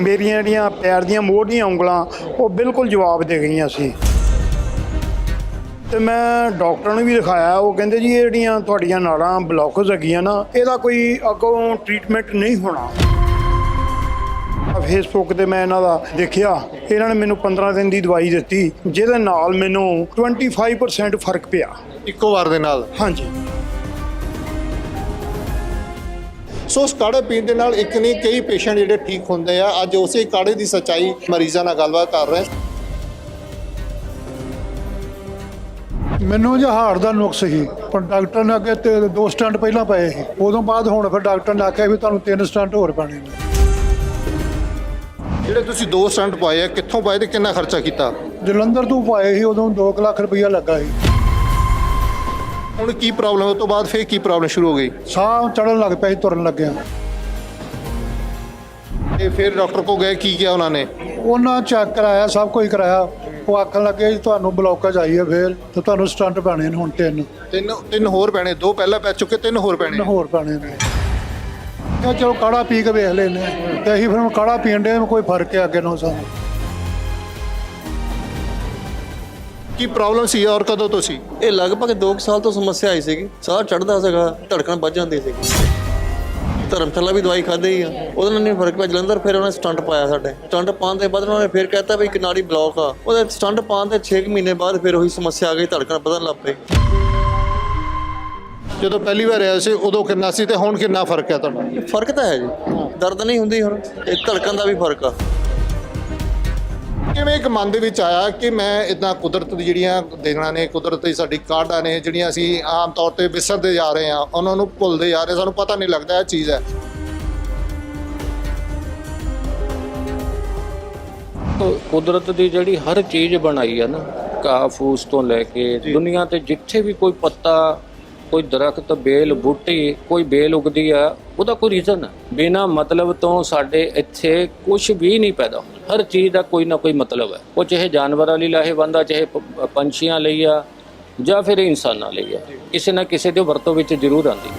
ਮੇਰੀਆਂ ਜਿਹੜੀਆਂ ਪੈਰ ਦੀਆਂ ਮੋਢੀਆਂ ਉਂਗਲਾਂ ਉਹ ਬਿਲਕੁਲ ਜਵਾਬ ਦੇ ਗਈਆਂ ਸੀ। ਤੇ ਮੈਂ ਡਾਕਟਰਾਂ ਨੂੰ ਵੀ ਦਿਖਾਇਆ ਉਹ ਕਹਿੰਦੇ ਜੀ ਇਹ ਜਿਹੜੀਆਂ ਤੁਹਾਡੀਆਂ ਨਾੜਾਂ ਬਲੌਕਸ ਹੈਗੀਆਂ ਨਾ ਇਹਦਾ ਕੋਈ ਅੱਗੋਂ ਟ੍ਰੀਟਮੈਂਟ ਨਹੀਂ ਹੋਣਾ। ਫੇਸਬੁੱਕ ਤੇ ਮੈਂ ਇਹਨਾਂ ਦਾ ਦੇਖਿਆ ਇਹਨਾਂ ਨੇ ਮੈਨੂੰ 15 ਦਿਨ ਦੀ ਦਵਾਈ ਦਿੱਤੀ ਜਿਹਦੇ ਨਾਲ ਮੈਨੂੰ 25% ਫ਼ਰਕ ਪਿਆ। ਇੱਕੋ ਵਾਰ ਦੇ ਨਾਲ? ਹਾਂਜੀ। ਸੋ ਉਸ ਕਾੜੇ ਪੀਣ ਦੇ ਨਾਲ ਇੱਕ ਨਹੀਂ ਕਈ ਪੇਸ਼ੈਂਟ ਜਿਹੜੇ ਠੀਕ ਹੁੰਦੇ ਆ। ਅੱਜ ਉਸੇ ਕਾੜੇ ਦੀ ਸਚਾਈ ਮਰੀਜ਼ਾਂ ਨਾਲ ਗੱਲਬਾਤ ਕਰ ਰਹੇ ਹਾਂ। ਮੈਨੂੰ ਜੀ ਹਾਰਟ ਦਾ ਨੁਕਸ ਸੀ ਪਰ ਡਾਕਟਰ ਨੇ ਅੱਗੇ ਤੇ ਦੋ ਸਟੰਟ ਪਹਿਲਾਂ ਪਏ ਸੀ। ਉਦੋਂ ਬਾਅਦ ਹੁਣ ਫਿਰ ਡਾਕਟਰ ਨੇ ਆਖਿਆ ਵੀ ਤੁਹਾਨੂੰ ਤਿੰਨ ਸਟੰਟ ਹੋਰ ਪੈਣੇ ਨੇ। ਜਿਹੜੇ ਤੁਸੀਂ ਦੋ ਸਟੰਟ ਪਾਏ ਆ ਕਿੱਥੋਂ ਪਾਏ ਤੇ ਕਿੰਨਾ ਖਰਚਾ ਕੀਤਾ? ਜਲੰਧਰ ਤੋਂ ਪਾਏ ਸੀ ਉਦੋਂ 2 ਲੱਖ ਰੁਪਈਆ ਲੱਗਾ ਸੀ। ਹੁਣ ਕੀ ਪ੍ਰੋਬਲਮ ਉਸ ਤੋਂ ਬਾਅਦ ਫੇਰ ਕੀ ਪ੍ਰੋਬਲਮ ਸ਼ੁਰੂ ਹੋ ਗਈ? ਸਾਹ ਚੜਨ ਲੱਗ ਪਿਆ ਸੀ ਤੁਰਨ ਲੱਗਿਆ। ਤੇ ਫਿਰ ਡਾਕਟਰ ਕੋ ਗਏ ਕੀ ਕਿਹਾ ਉਹਨਾਂ ਨੇ? ਉਹਨਾਂ ਚੈੱਕ ਕਰਾਇਆ ਸਭ ਕੁਝ ਕਰਾਇਆ। ਉਹ ਆਖਣ ਲੱਗੇ ਜੀ ਤੁਹਾਨੂੰ ਬਲੌਕੇਜ ਆਈ ਹੈ ਫੇਰ ਤੇ ਤੁਹਾਨੂੰ ਸਟੰਟ ਪੈਣੇ ਨੇ ਹੁਣ ਤਿੰਨ। ਤਿੰਨ ਤਿੰਨ ਹੋਰ ਪੈਣੇ ਦੋ ਪਹਿਲਾਂ ਪੈ ਚੁੱਕੇ ਤਿੰਨ ਹੋਰ ਪੈਣੇ। ਤਿੰਨ ਹੋਰ ਪੈਣੇ ਨੇ। ਕਿਹਾ ਚਲੋ ਕਾੜਾ ਪੀ ਕੇ ਵੇਖ ਲੈਨੇ ਆ। ਤੇ ਅਸੀਂ ਫਿਰ ਹੁਣ ਕਾੜਾ ਪੀਣ ਦੇ ਕੋਈ ਫ਼ਰਕ ਹੈ ਅੱਗੇ ਨਾਲੋਂ ਸਾਨੂੰ? ਕੀ ਪ੍ਰੋਬਲਮ ਸੀ ਔਰ ਕਦੋਂ ਤੋਂ ਸੀ? ਇਹ ਲਗਭਗ 2 ਸਾਲ ਤੋਂ ਸਮੱਸਿਆ ਆਈ ਸੀਗੀ। ਸਾਹ ਚੜਦਾ ਸੀਗਾ ਧੜਕਣ ਵੱਜ ਜਾਂਦੀ ਸੀ ਧਰਮਸ਼ਾਲਾ ਵੀ ਦਵਾਈ ਖਾਦੇ ਹੀ ਆ। ਉਹਦੇ ਨਾਲ ਨਹੀਂ ਫ਼ਰਕ ਪਿਆ। ਜਲੰਧਰ ਫਿਰ ਉਹਨੇ ਸਟੰਟ ਪਾਇਆ ਸਾਡੇ। ਸਟੰਟ ਪਾਉਣ ਦੇ ਬਾਅਦ ਉਹਨਾਂ ਨੇ ਫਿਰ ਕਹਿਤਾ ਵੀ ਇੱਕ ਨਾੜੀ ਬਲੌਕ ਆ। ਉਹਦੇ ਸਟੰਟ ਪਾਉਣ ਦੇ 6 ਮਹੀਨੇ ਬਾਅਦ ਫਿਰ ਉਹੀ ਸਮੱਸਿਆ ਆ ਗਈ ਧੜਕਣ ਵਧਣ ਲੱਗ ਪਈ। ਜਦੋਂ ਪਹਿਲੀ ਵਾਰ ਆਇਆ ਸੀ ਉਦੋਂ ਕਿੰਨਾ ਸੀ ਤੇ ਹੁਣ ਕਿੰਨਾ ਫ਼ਰਕ ਹੈ ਤੁਹਾਡਾ? ਫ਼ਰਕ ਤਾਂ ਹੈ ਜੀ। ਦਰਦ ਨਹੀਂ ਹੁੰਦੀ ਹੁਣ। ਇਹ ਧੜਕਣ ਦਾ ਵੀ ਫ਼ਰਕ ਆ। ਕਿਵੇਂ ਇੱਕ ਮਨ ਦੇ ਵਿੱਚ ਆਇਆ ਕਿ ਮੈਂ ਇਦਾਂ ਕੁਦਰਤ ਦੀ ਜਿਹੜੀਆਂ ਦੇਣਾ ਨੇ ਕੁਦਰਤ ਦੀ ਸਾਡੀ ਕਾਢਾਂ ਨੇ ਜਿਹੜੀਆਂ ਅਸੀਂ ਆਮ ਤੌਰ ਤੇ ਵਿਸਰਦੇ ਜਾ ਰਹੇ ਹਾਂ ਉਹਨਾਂ ਨੂੰ ਭੁੱਲਦੇ ਜਾ ਰਹੇ ਸਾਨੂੰ ਪਤਾ ਨਹੀਂ ਲੱਗਦਾ ਇਹ ਚੀਜ਼ ਹੈ। ਕੁਦਰਤ ਦੀ ਜਿਹੜੀ ਹਰ ਚੀਜ਼ ਬਣਾਈ ਆ ਨਾ ਘਾਹ ਫੂਸ ਤੋਂ ਲੈ ਕੇ ਦੁਨੀਆ ਤੇ ਜਿੱਥੇ ਵੀ ਕੋਈ ਪੱਤਾ ਕੋਈ ਦਰਖਤ ਬੇਲ ਬੂਟੀ ਕੋਈ ਬੇਲ ਉਗਦੀ ਆ ਉਹਦਾ ਕੋਈ ਰੀਜ਼ਨ ਹੈ। ਬਿਨਾ ਮਤਲਬ ਤੋਂ ਸਾਡੇ ਇੱਥੇ ਕੁਝ ਵੀ ਨਹੀਂ ਪੈਦਾ ਹੁੰਦਾ। ਹਰ ਚੀਜ਼ ਦਾ ਕੋਈ ਨਾ ਕੋਈ ਮਤਲਬ ਹੈ। ਉਹ ਚਾਹੇ ਜਾਨਵਰਾਂ ਲਈ ਲਾਹੇਵੰਦ ਆ ਚਾਹੇ ਪ- ਪੰਛੀਆਂ ਲਈ ਆ ਜਾਂ ਫਿਰ ਇਨਸਾਨਾਂ ਲਈ ਆ। ਕਿਸੇ ਨਾ ਕਿਸੇ ਦੇ ਵਰਤੋਂ ਵਿੱਚ ਜ਼ਰੂਰ ਆਉਂਦੀ ਹੈ।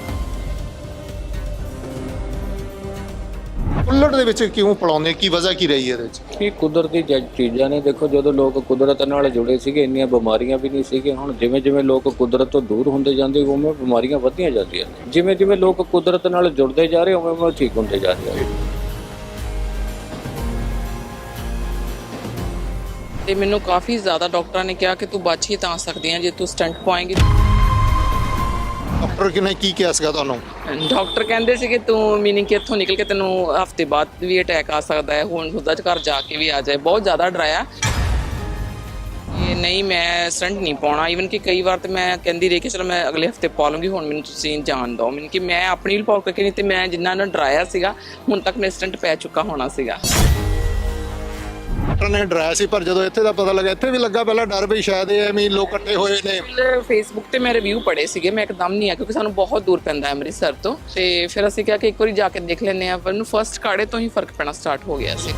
ਉਲਟ ਦੇ ਵਿੱਚ ਕਿਉਂ ਪੜਾਉਂਦੇ ਕੀ ਵਜ੍ਹਾ ਕੀ ਰਹੀ ਹੈ ਇਹਦੇ ਵਿੱਚ? ਇਹ ਕੁਦਰਤੀ ਜ- ਚੀਜ਼ਾਂ ਨੇ ਦੇਖੋ ਜਦੋਂ ਲੋਕ ਕੁਦਰਤ ਨਾਲ ਜੁੜੇ ਸੀਗੇ ਇੰਨੀਆਂ ਬਿਮਾਰੀਆਂ ਵੀ ਨਹੀਂ ਸੀਗੀਆਂ ਹੁਣ ਜਿਵੇਂ ਜਿਵੇਂ ਲੋਕ ਕੁਦਰਤ ਤੋਂ ਦੂਰ ਹੁੰਦੇ ਜਾਂਦੇ ਉਵੇਂ ਬਿਮਾਰੀਆਂ ਵੱਧਦੀਆਂ ਜਾਂਦੀਆਂ ਨੇ। ਜਿਵੇਂ ਜਿਵੇਂ ਲੋਕ ਕੁਦਰਤ ਨਾਲ ਜੁੜਦੇ ਜਾ ਰਹੇ ਉਵੇਂ ਉਵੇਂ ਠੀਕ ਹੁੰਦੇ ਜਾ ਰਹੇ ਆ। ਤੇ ਮੈਨੂੰ ਕਾਫੀ ਜ਼ਿਆਦਾ ਡਾਕਟਰਾਂ ਨੇ ਕਿਹਾ ਕਿ ਤੂੰ ਬਚ ਹੀ ਤਾਂ ਸਕਦੀ ਹੈ ਜੇ ਤੂੰ ਸਟੰਟ ਪਾਏਂਗੀ ਡਾਕਟਰ ਕਿਨੇ ਕੀ ਕਿਹਾ ਸੀਗਾ ਤੁਹਾਨੂੰ? ਡਾਕਟਰ ਕਹਿੰਦੇ ਸੀ ਕਿ ਤੂੰ ਮੀਨਿੰਗ ਕਿ ਇੱਥੋਂ ਨਿਕਲ ਕੇ ਤੈਨੂੰ ਹਫ਼ਤੇ ਬਾਅਦ ਵੀ ਅਟੈਕ ਆ ਸਕਦਾ ਹੈ ਹੁਣ ਉਹਦਾ ਘਰ ਜਾ ਕੇ ਵੀ ਆ ਜਾਏ। ਬਹੁਤ ਜ਼ਿਆਦਾ ਡਰਾਇਆ ਇਹ ਨਹੀਂ ਮੈਂ ਸਟੰਟ ਨਹੀਂ ਪਾਉਣਾ। ਇਵਨ ਕਿ ਕਈ ਵਾਰ ਤੇ ਮੈਂ ਕਹਿੰਦੀ ਰਹੀ ਕਿ ਚਲੋ ਮੈਂ ਅਗਲੇ ਹਫ਼ਤੇ ਪਾ ਲੂੰਗੀ ਹੁਣ ਮੈਨੂੰ ਤੁਸੀਂ ਜਾਣ ਦਿਓ। ਮੈਨੂੰ ਕਿ ਮੈਂ ਆਪਣੀ ਲਈ ਪਾਉ ਕੇ ਨਹੀਂ ਤੇ ਮੈਂ ਜਿੰਨਾ ਨੂੰ ਡਰਾਇਆ ਸੀਗਾ ਹੁਣ ਤੱਕ ਮੇਰੇ ਸਟੰਟ ਪੈ ਚੁੱਕਾ ਹੋਣਾ ਸੀਗਾ। ਡਾਕਟਰ ਨੇ ਡਰਾਇਆ ਸੀ ਪਰ ਜਦੋਂ ਇੱਥੇ ਦਾ ਪਤਾ ਲੱਗਾ ਇੱਥੇ ਵੀ ਲੱਗਾ ਪਹਿਲਾਂ ਡਰ ਵੀ ਸ਼ਾਇਦ ਇਹ ਐਵੇਂ ਹੀ ਲੋਕ ਇਕੱਠੇ ਹੋਏ ਨੇ। ਫੇਸਬੁੱਕ ਤੇ ਮੈਂ ਰਿਵਿਊ ਪੜੇ ਸੀਗੇ ਮੈਂ ਇੱਕਦਮ ਨਹੀਂ ਆ ਕਿਉਂਕਿ ਸਾਨੂੰ ਬਹੁਤ ਦੂਰ ਪੈਂਦਾ ਹੈ ਅੰਮ੍ਰਿਤਸਰ ਤੋਂ। ਤੇ ਫਿਰ ਅਸੀਂ ਕਿਹਾ ਕਿ ਇੱਕ ਵਾਰੀ ਜਾ ਕੇ ਦੇਖ ਲੈਂਦੇ ਆ ਪਰ ਨੂੰ ਫਰਸਟ ਕਾੜੇ ਤੋਂ ਹੀ ਫ਼ਰਕ ਪੈਣਾ ਸਟਾਰਟ ਹੋ ਗਿਆ ਸੀ।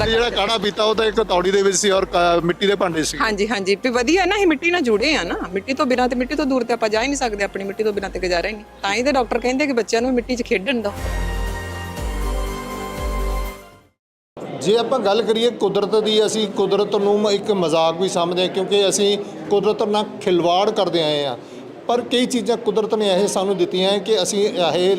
ਤੇ ਜਿਹੜਾ ਕਾੜਾ ਪੀਤਾ ਉਹ ਤਾਂ ਇੱਕ ਤੌੜੀ ਦੇ ਵਿੱਚ ਸੀ ਔਰ ਕ- ਮਿੱਟੀ ਦੇ ਭਾਂਡੇ ਸੀ। ਹਾਂਜੀ ਹਾਂਜੀ। ਵੀ ਵਧੀਆ ਨਾ ਅਸੀਂ ਮਿੱਟੀ ਨਾਲ ਜੁੜੇ ਆ ਨਾ। ਮਿੱਟੀ ਤੋਂ ਬਿਨਾਂ ਤੇ ਮਿੱਟੀ ਤੋਂ ਦੂਰ ਤੇ ਆਪਾਂ ਜਾ ਹੀ ਨਹੀਂ ਸਕਦੇ ਆਪਣੀ ਮਿੱਟੀ ਤੋਂ ਬਿਨਾਂ ਤੇ ਗੁਜ਼ਾਰਾ ਹੀ ਨਹੀਂ। ਤਾਂ ਹੀ ਤੇ ਡਾਕਟਰ ਕਹਿੰਦੇ ਕਿ ਬੱਚਿਆਂ ਨੂੰ ਮਿੱਟੀ 'ਚ ਖੇਡਣ ਦਿਓ। ਜੇ ਆਪਾਂ ਗੱਲ ਕਰੀਏ ਕੁਦਰਤ ਦੀ, ਅਸੀਂ ਕੁਦਰਤ ਨੂੰ ਇੱਕ ਮਜ਼ਾਕ ਵੀ ਸਮਝਦੇ ਹਾਂ ਕਿਉਂਕਿ ਅਸੀਂ ਕੁਦਰਤ ਨਾਲ ਖਿਲਵਾੜ ਕਰਦੇ ਆਏ ਆ ਪਰ ਕਈ ਚੀਜ਼ਾਂ ਕੁਦਰਤ ਨੇ ਇਹ ਸਾਨੂੰ ਦਿੱਤੀਆਂ ਹੈ ਕਿ ਅਸੀਂ ਇਹ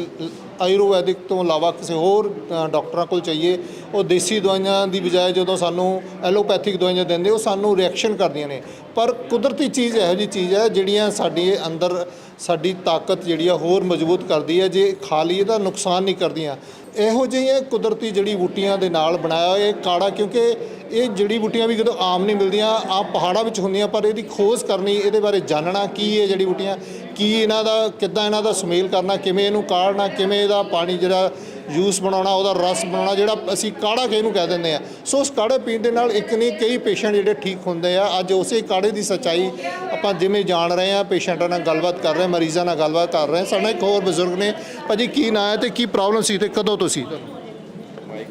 ਆਯੁਰਵੈਦਿਕ ਤੋਂ ਇਲਾਵਾ ਕਿਸੇ ਹੋਰ ਡਾਕਟਰਾਂ ਕੋਲ ਚਾਹੀਏ ਉਹ ਦੇਸੀ ਦਵਾਈਆਂ ਦੀ ਬਜਾਏ ਜਦੋਂ ਸਾਨੂੰ ਐਲੋਪੈਥਿਕ ਦਵਾਈਆਂ ਦਿੰਦੇ, ਉਹ ਸਾਨੂੰ ਰਿਐਕਸ਼ਨ ਕਰਦੀਆਂ ਨੇ। ਪਰ ਕੁਦਰਤੀ ਚੀਜ਼ ਇਹੋ ਜਿਹੀ ਚੀਜ਼ ਹੈ ਜਿਹੜੀਆਂ ਸਾਡੀ ਅੰਦਰ, ਸਾਡੀ ਤਾਕਤ ਜਿਹੜੀ ਆ ਹੋਰ ਮਜ਼ਬੂਤ ਕਰਦੀ ਹੈ, ਜੇ ਖਾ ਲਈਏ ਤਾਂ ਨੁਕਸਾਨ ਨਹੀਂ ਕਰਦੀਆਂ। ਇਹੋ ਜਿਹੀਆਂ ਕੁਦਰਤੀ ਜੜੀ ਬੂਟੀਆਂ ਦੇ ਨਾਲ ਬਣਾਇਆ ਹੋਇਆ ਇਹ ਕਾੜਾ, ਕਿਉਂਕਿ ਇਹ ਜੜੀ ਬੂਟੀਆਂ ਵੀ ਜਦੋਂ ਆਮ ਨਹੀਂ ਮਿਲਦੀਆਂ ਆ ਪਹਾੜਾਂ ਵਿੱਚ ਹੁੰਦੀਆਂ, ਪਰ ਇਹਦੀ ਖੋਜ ਕਰਨੀ, ਇਹਦੇ ਬਾਰੇ ਜਾਣਨਾ ਕੀ ਇਹ ਜੜੀ ਬੂਟੀਆਂ, ਕੀ ਇਹਨਾਂ ਦਾ, ਕਿੱਦਾਂ ਇਹਨਾਂ ਦਾ ਸੁਮੇਲ ਕਰਨਾ, ਕਿਵੇਂ ਇਹਨੂੰ ਕਾੜਨਾ, ਕਿਵੇਂ ਇਹਦਾ ਪਾਣੀ ਜਿਹੜਾ ਜੂਸ ਬਣਾਉਣਾ ਉਹਦਾ ਰਸ ਬਣਾਉਣਾ ਜਿਹੜਾ ਅਸੀਂ ਕਾੜਾ ਕਿਹਨੂੰ ਕਹਿ ਦਿੰਦੇ ਆ। ਸੋ ਉਸ ਕਾੜੇ ਪੀਣ ਦੇ ਨਾਲ ਇੱਕ ਨਹੀਂ ਕਈ ਪੇਸ਼ੈਂਟ ਜਿਹੜੇ ਠੀਕ ਹੁੰਦੇ ਆ। ਅੱਜ ਉਸੇ ਕਾੜੇ ਦੀ ਸਚਾਈ ਆਪਾਂ ਜਿਵੇਂ ਜਾਣ ਰਹੇ ਆ ਪੇਸ਼ੈਂਟਾਂ ਨਾਲ ਗੱਲਬਾਤ ਕਰ ਰਹੇ ਮਰੀਜ਼ਾਂ ਨਾਲ ਗੱਲਬਾਤ ਕਰ ਰਹੇ। ਸਾਡੇ ਇੱਕ ਹੋਰ ਬਜ਼ੁਰਗ ਨੇ ਭਾਜੀ ਕੀ ਨਾਂ ਹੈ ਤੇ ਕੀ ਪ੍ਰੋਬਲਮ ਸੀ ਤੇ ਕਦੋਂ ਤੋਂ ਸੀ?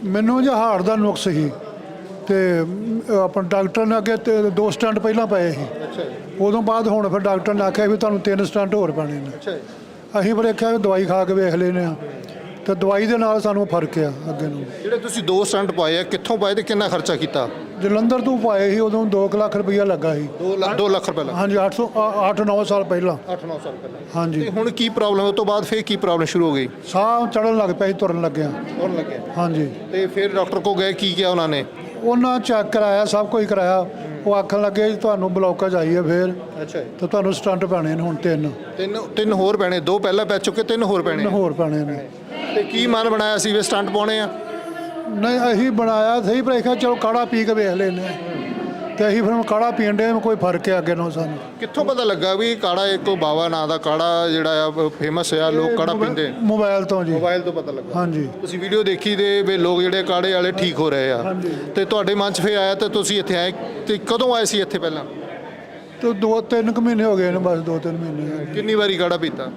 ਮੈਨੂੰ ਜੀ ਹਾਰਟ ਦਾ ਨੁਕਸ ਸੀ ਤੇ ਆਪਣਾ ਡਾਕਟਰ ਨੇ ਅੱਗੇ ਤੇ ਦੋ ਸਟੰਟ ਪਹਿਲਾਂ ਪਏ ਸੀ। ਉਦੋਂ ਬਾਅਦ ਹੁਣ ਫਿਰ ਡਾਕਟਰ ਨੇ ਆਖਿਆ ਵੀ ਤੁਹਾਨੂੰ ਤਿੰਨ ਸਟੰਟ ਹੋਰ ਪੈਣੇ ਨੇ। ਅੱਛਾ ਅਸੀਂ ਫਿਰ ਆਖਿਆ ਦਵਾਈ ਖਾ ਕੇ ਵੇਖ ਲੈਨੇ ਆ ਤੇ ਦਵਾਈ ਦੇ ਨਾਲ ਸਾਨੂੰ ਫ਼ਰਕ ਆ ਅੱਗੇ ਨੂੰ। ਜਿਹੜੇ ਤੁਸੀਂ ਦੋ ਸਟੰਟ ਪਾਏ ਆ ਕਿੱਥੋਂ ਪਾਏ ਤੇ ਕਿੰਨਾ ਖਰਚਾ ਕੀਤਾ? ਜਲੰਧਰ ਤੋਂ ਪਾਏ ਸੀ ਉਦੋਂ 2 ਲੱਖ ਰੁਪਈਆ ਲੱਗਾ ਸੀ। 2 ਲੱਖ 2 ਲੱਖ ਰੁਪਏ ਲੱਗਾ। ਹਾਂਜੀ 800 8-9 ਸਾਲ ਪਹਿਲਾਂ। 8-9 ਸਾਲ ਪਹਿਲਾਂ। ਹਾਂਜੀ। ਤੇ ਹੁਣ ਕੀ ਪ੍ਰੋਬਲਮ ਉਸ ਤੋਂ ਬਾਅਦ ਫੇਰ ਕੀ ਪ੍ਰੋਬਲਮ ਸ਼ੁਰੂ ਹੋ ਗਈ? ਸਾਹ ਚੜਨ ਲੱਗ ਪਿਆ ਸੀ ਤੁਰਨ ਲੱਗਿਆ। ਹੋਣ ਲੱਗਿਆ। ਹਾਂਜੀ। ਤੇ ਫਿਰ ਡਾਕਟਰ ਕੋ ਗਏ ਕੀ ਕਿਹਾ ਉਹਨਾਂ ਨੇ? ਉਹਨਾਂ ਚੈੱਕ ਕਰਾਇਆ ਸਭ ਕੁਝ ਕਰਾਇਆ। ਉਹ ਆਖਣ ਲੱਗੇ ਜੀ ਤੁਹਾਨੂੰ ਬਲੌਕੇਜ ਆਈ ਹੈ ਫੇਰ। ਅੱਛਾ ਤੇ ਤੁਹਾਨੂੰ ਸਟੰਟ ਪੈਣੇ ਨੇ ਹੁਣ ਤਿੰਨ। ਤਿੰਨ ਤਿੰਨ ਹੋਰ ਪੈਣੇ ਦੋ ਪਹਿਲਾਂ ਪੈ ਚੁੱਕੇ ਤਿੰਨ ਹੋਰ ਪੈਣੇ। ਤਿੰਨ ਹੋਰ ਪੈਣੇ ਨੇ। ਤੇ ਕੀ ਮਨ ਬਣਾਇਆ ਸੀ ਵੀ ਸਟੰਟ ਪਾਉਣੇ ਆ? ਨਹੀਂ ਅਸੀਂ ਬਣਾਇਆ ਸਹੀ ਪਰ ਕਿਹਾ ਚਲੋ ਕਾੜਾ ਪੀ ਕੇ ਵੇਖ ਲੈਨੇ ਆ। ਤੇ ਅਸੀਂ ਫਿਰ ਹੁਣ ਕਾੜਾ ਪੀਣ ਦੇ ਕੋਈ ਫ਼ਰਕ ਹੈ ਅੱਗੇ ਨਾਲੋਂ ਸਾਨੂੰ। ਕਿੱਥੋਂ ਪਤਾ ਲੱਗਾ ਵੀ ਕਾੜਾ ਇੱਕ ਬਾਵਾ ਨਾਂ ਦਾ ਕਾੜਾ ਜਿਹੜਾ ਆ ਫੇਮਸ ਆ ਲੋਕ ਕਾੜਾ ਪੀਂਦੇ ਮੋਬਾਈਲ ਤੋਂ ਜੀ। ਮੋਬਾਈਲ ਤੋਂ ਪਤਾ ਲੱਗਾ। ਹਾਂਜੀ। ਤੁਸੀਂ ਵੀਡੀਓ ਦੇਖੀ ਤੇ ਵੀ ਲੋਕ ਜਿਹੜੇ ਕਾੜੇ ਵਾਲੇ ਠੀਕ ਹੋ ਰਹੇ ਆ। ਤੇ ਤੁਹਾਡੇ ਮਨ 'ਚ ਫੇਰ ਆਇਆ ਤੇ ਤੁਸੀਂ ਇੱਥੇ ਆਏ ਤੇ ਕਦੋਂ ਆਏ ਸੀ ਇੱਥੇ ਪਹਿਲਾਂ? ਤੇ ਦੋ ਤਿੰਨ ਕੁ ਮਹੀਨੇ ਹੋ ਗਏ ਨੇ ਬਸ ਦੋ ਤਿੰਨ ਮਹੀਨੇ ਕਿੰਨੀ ਵਾਰੀ ਕਾੜਾ ਪੀਤਾ?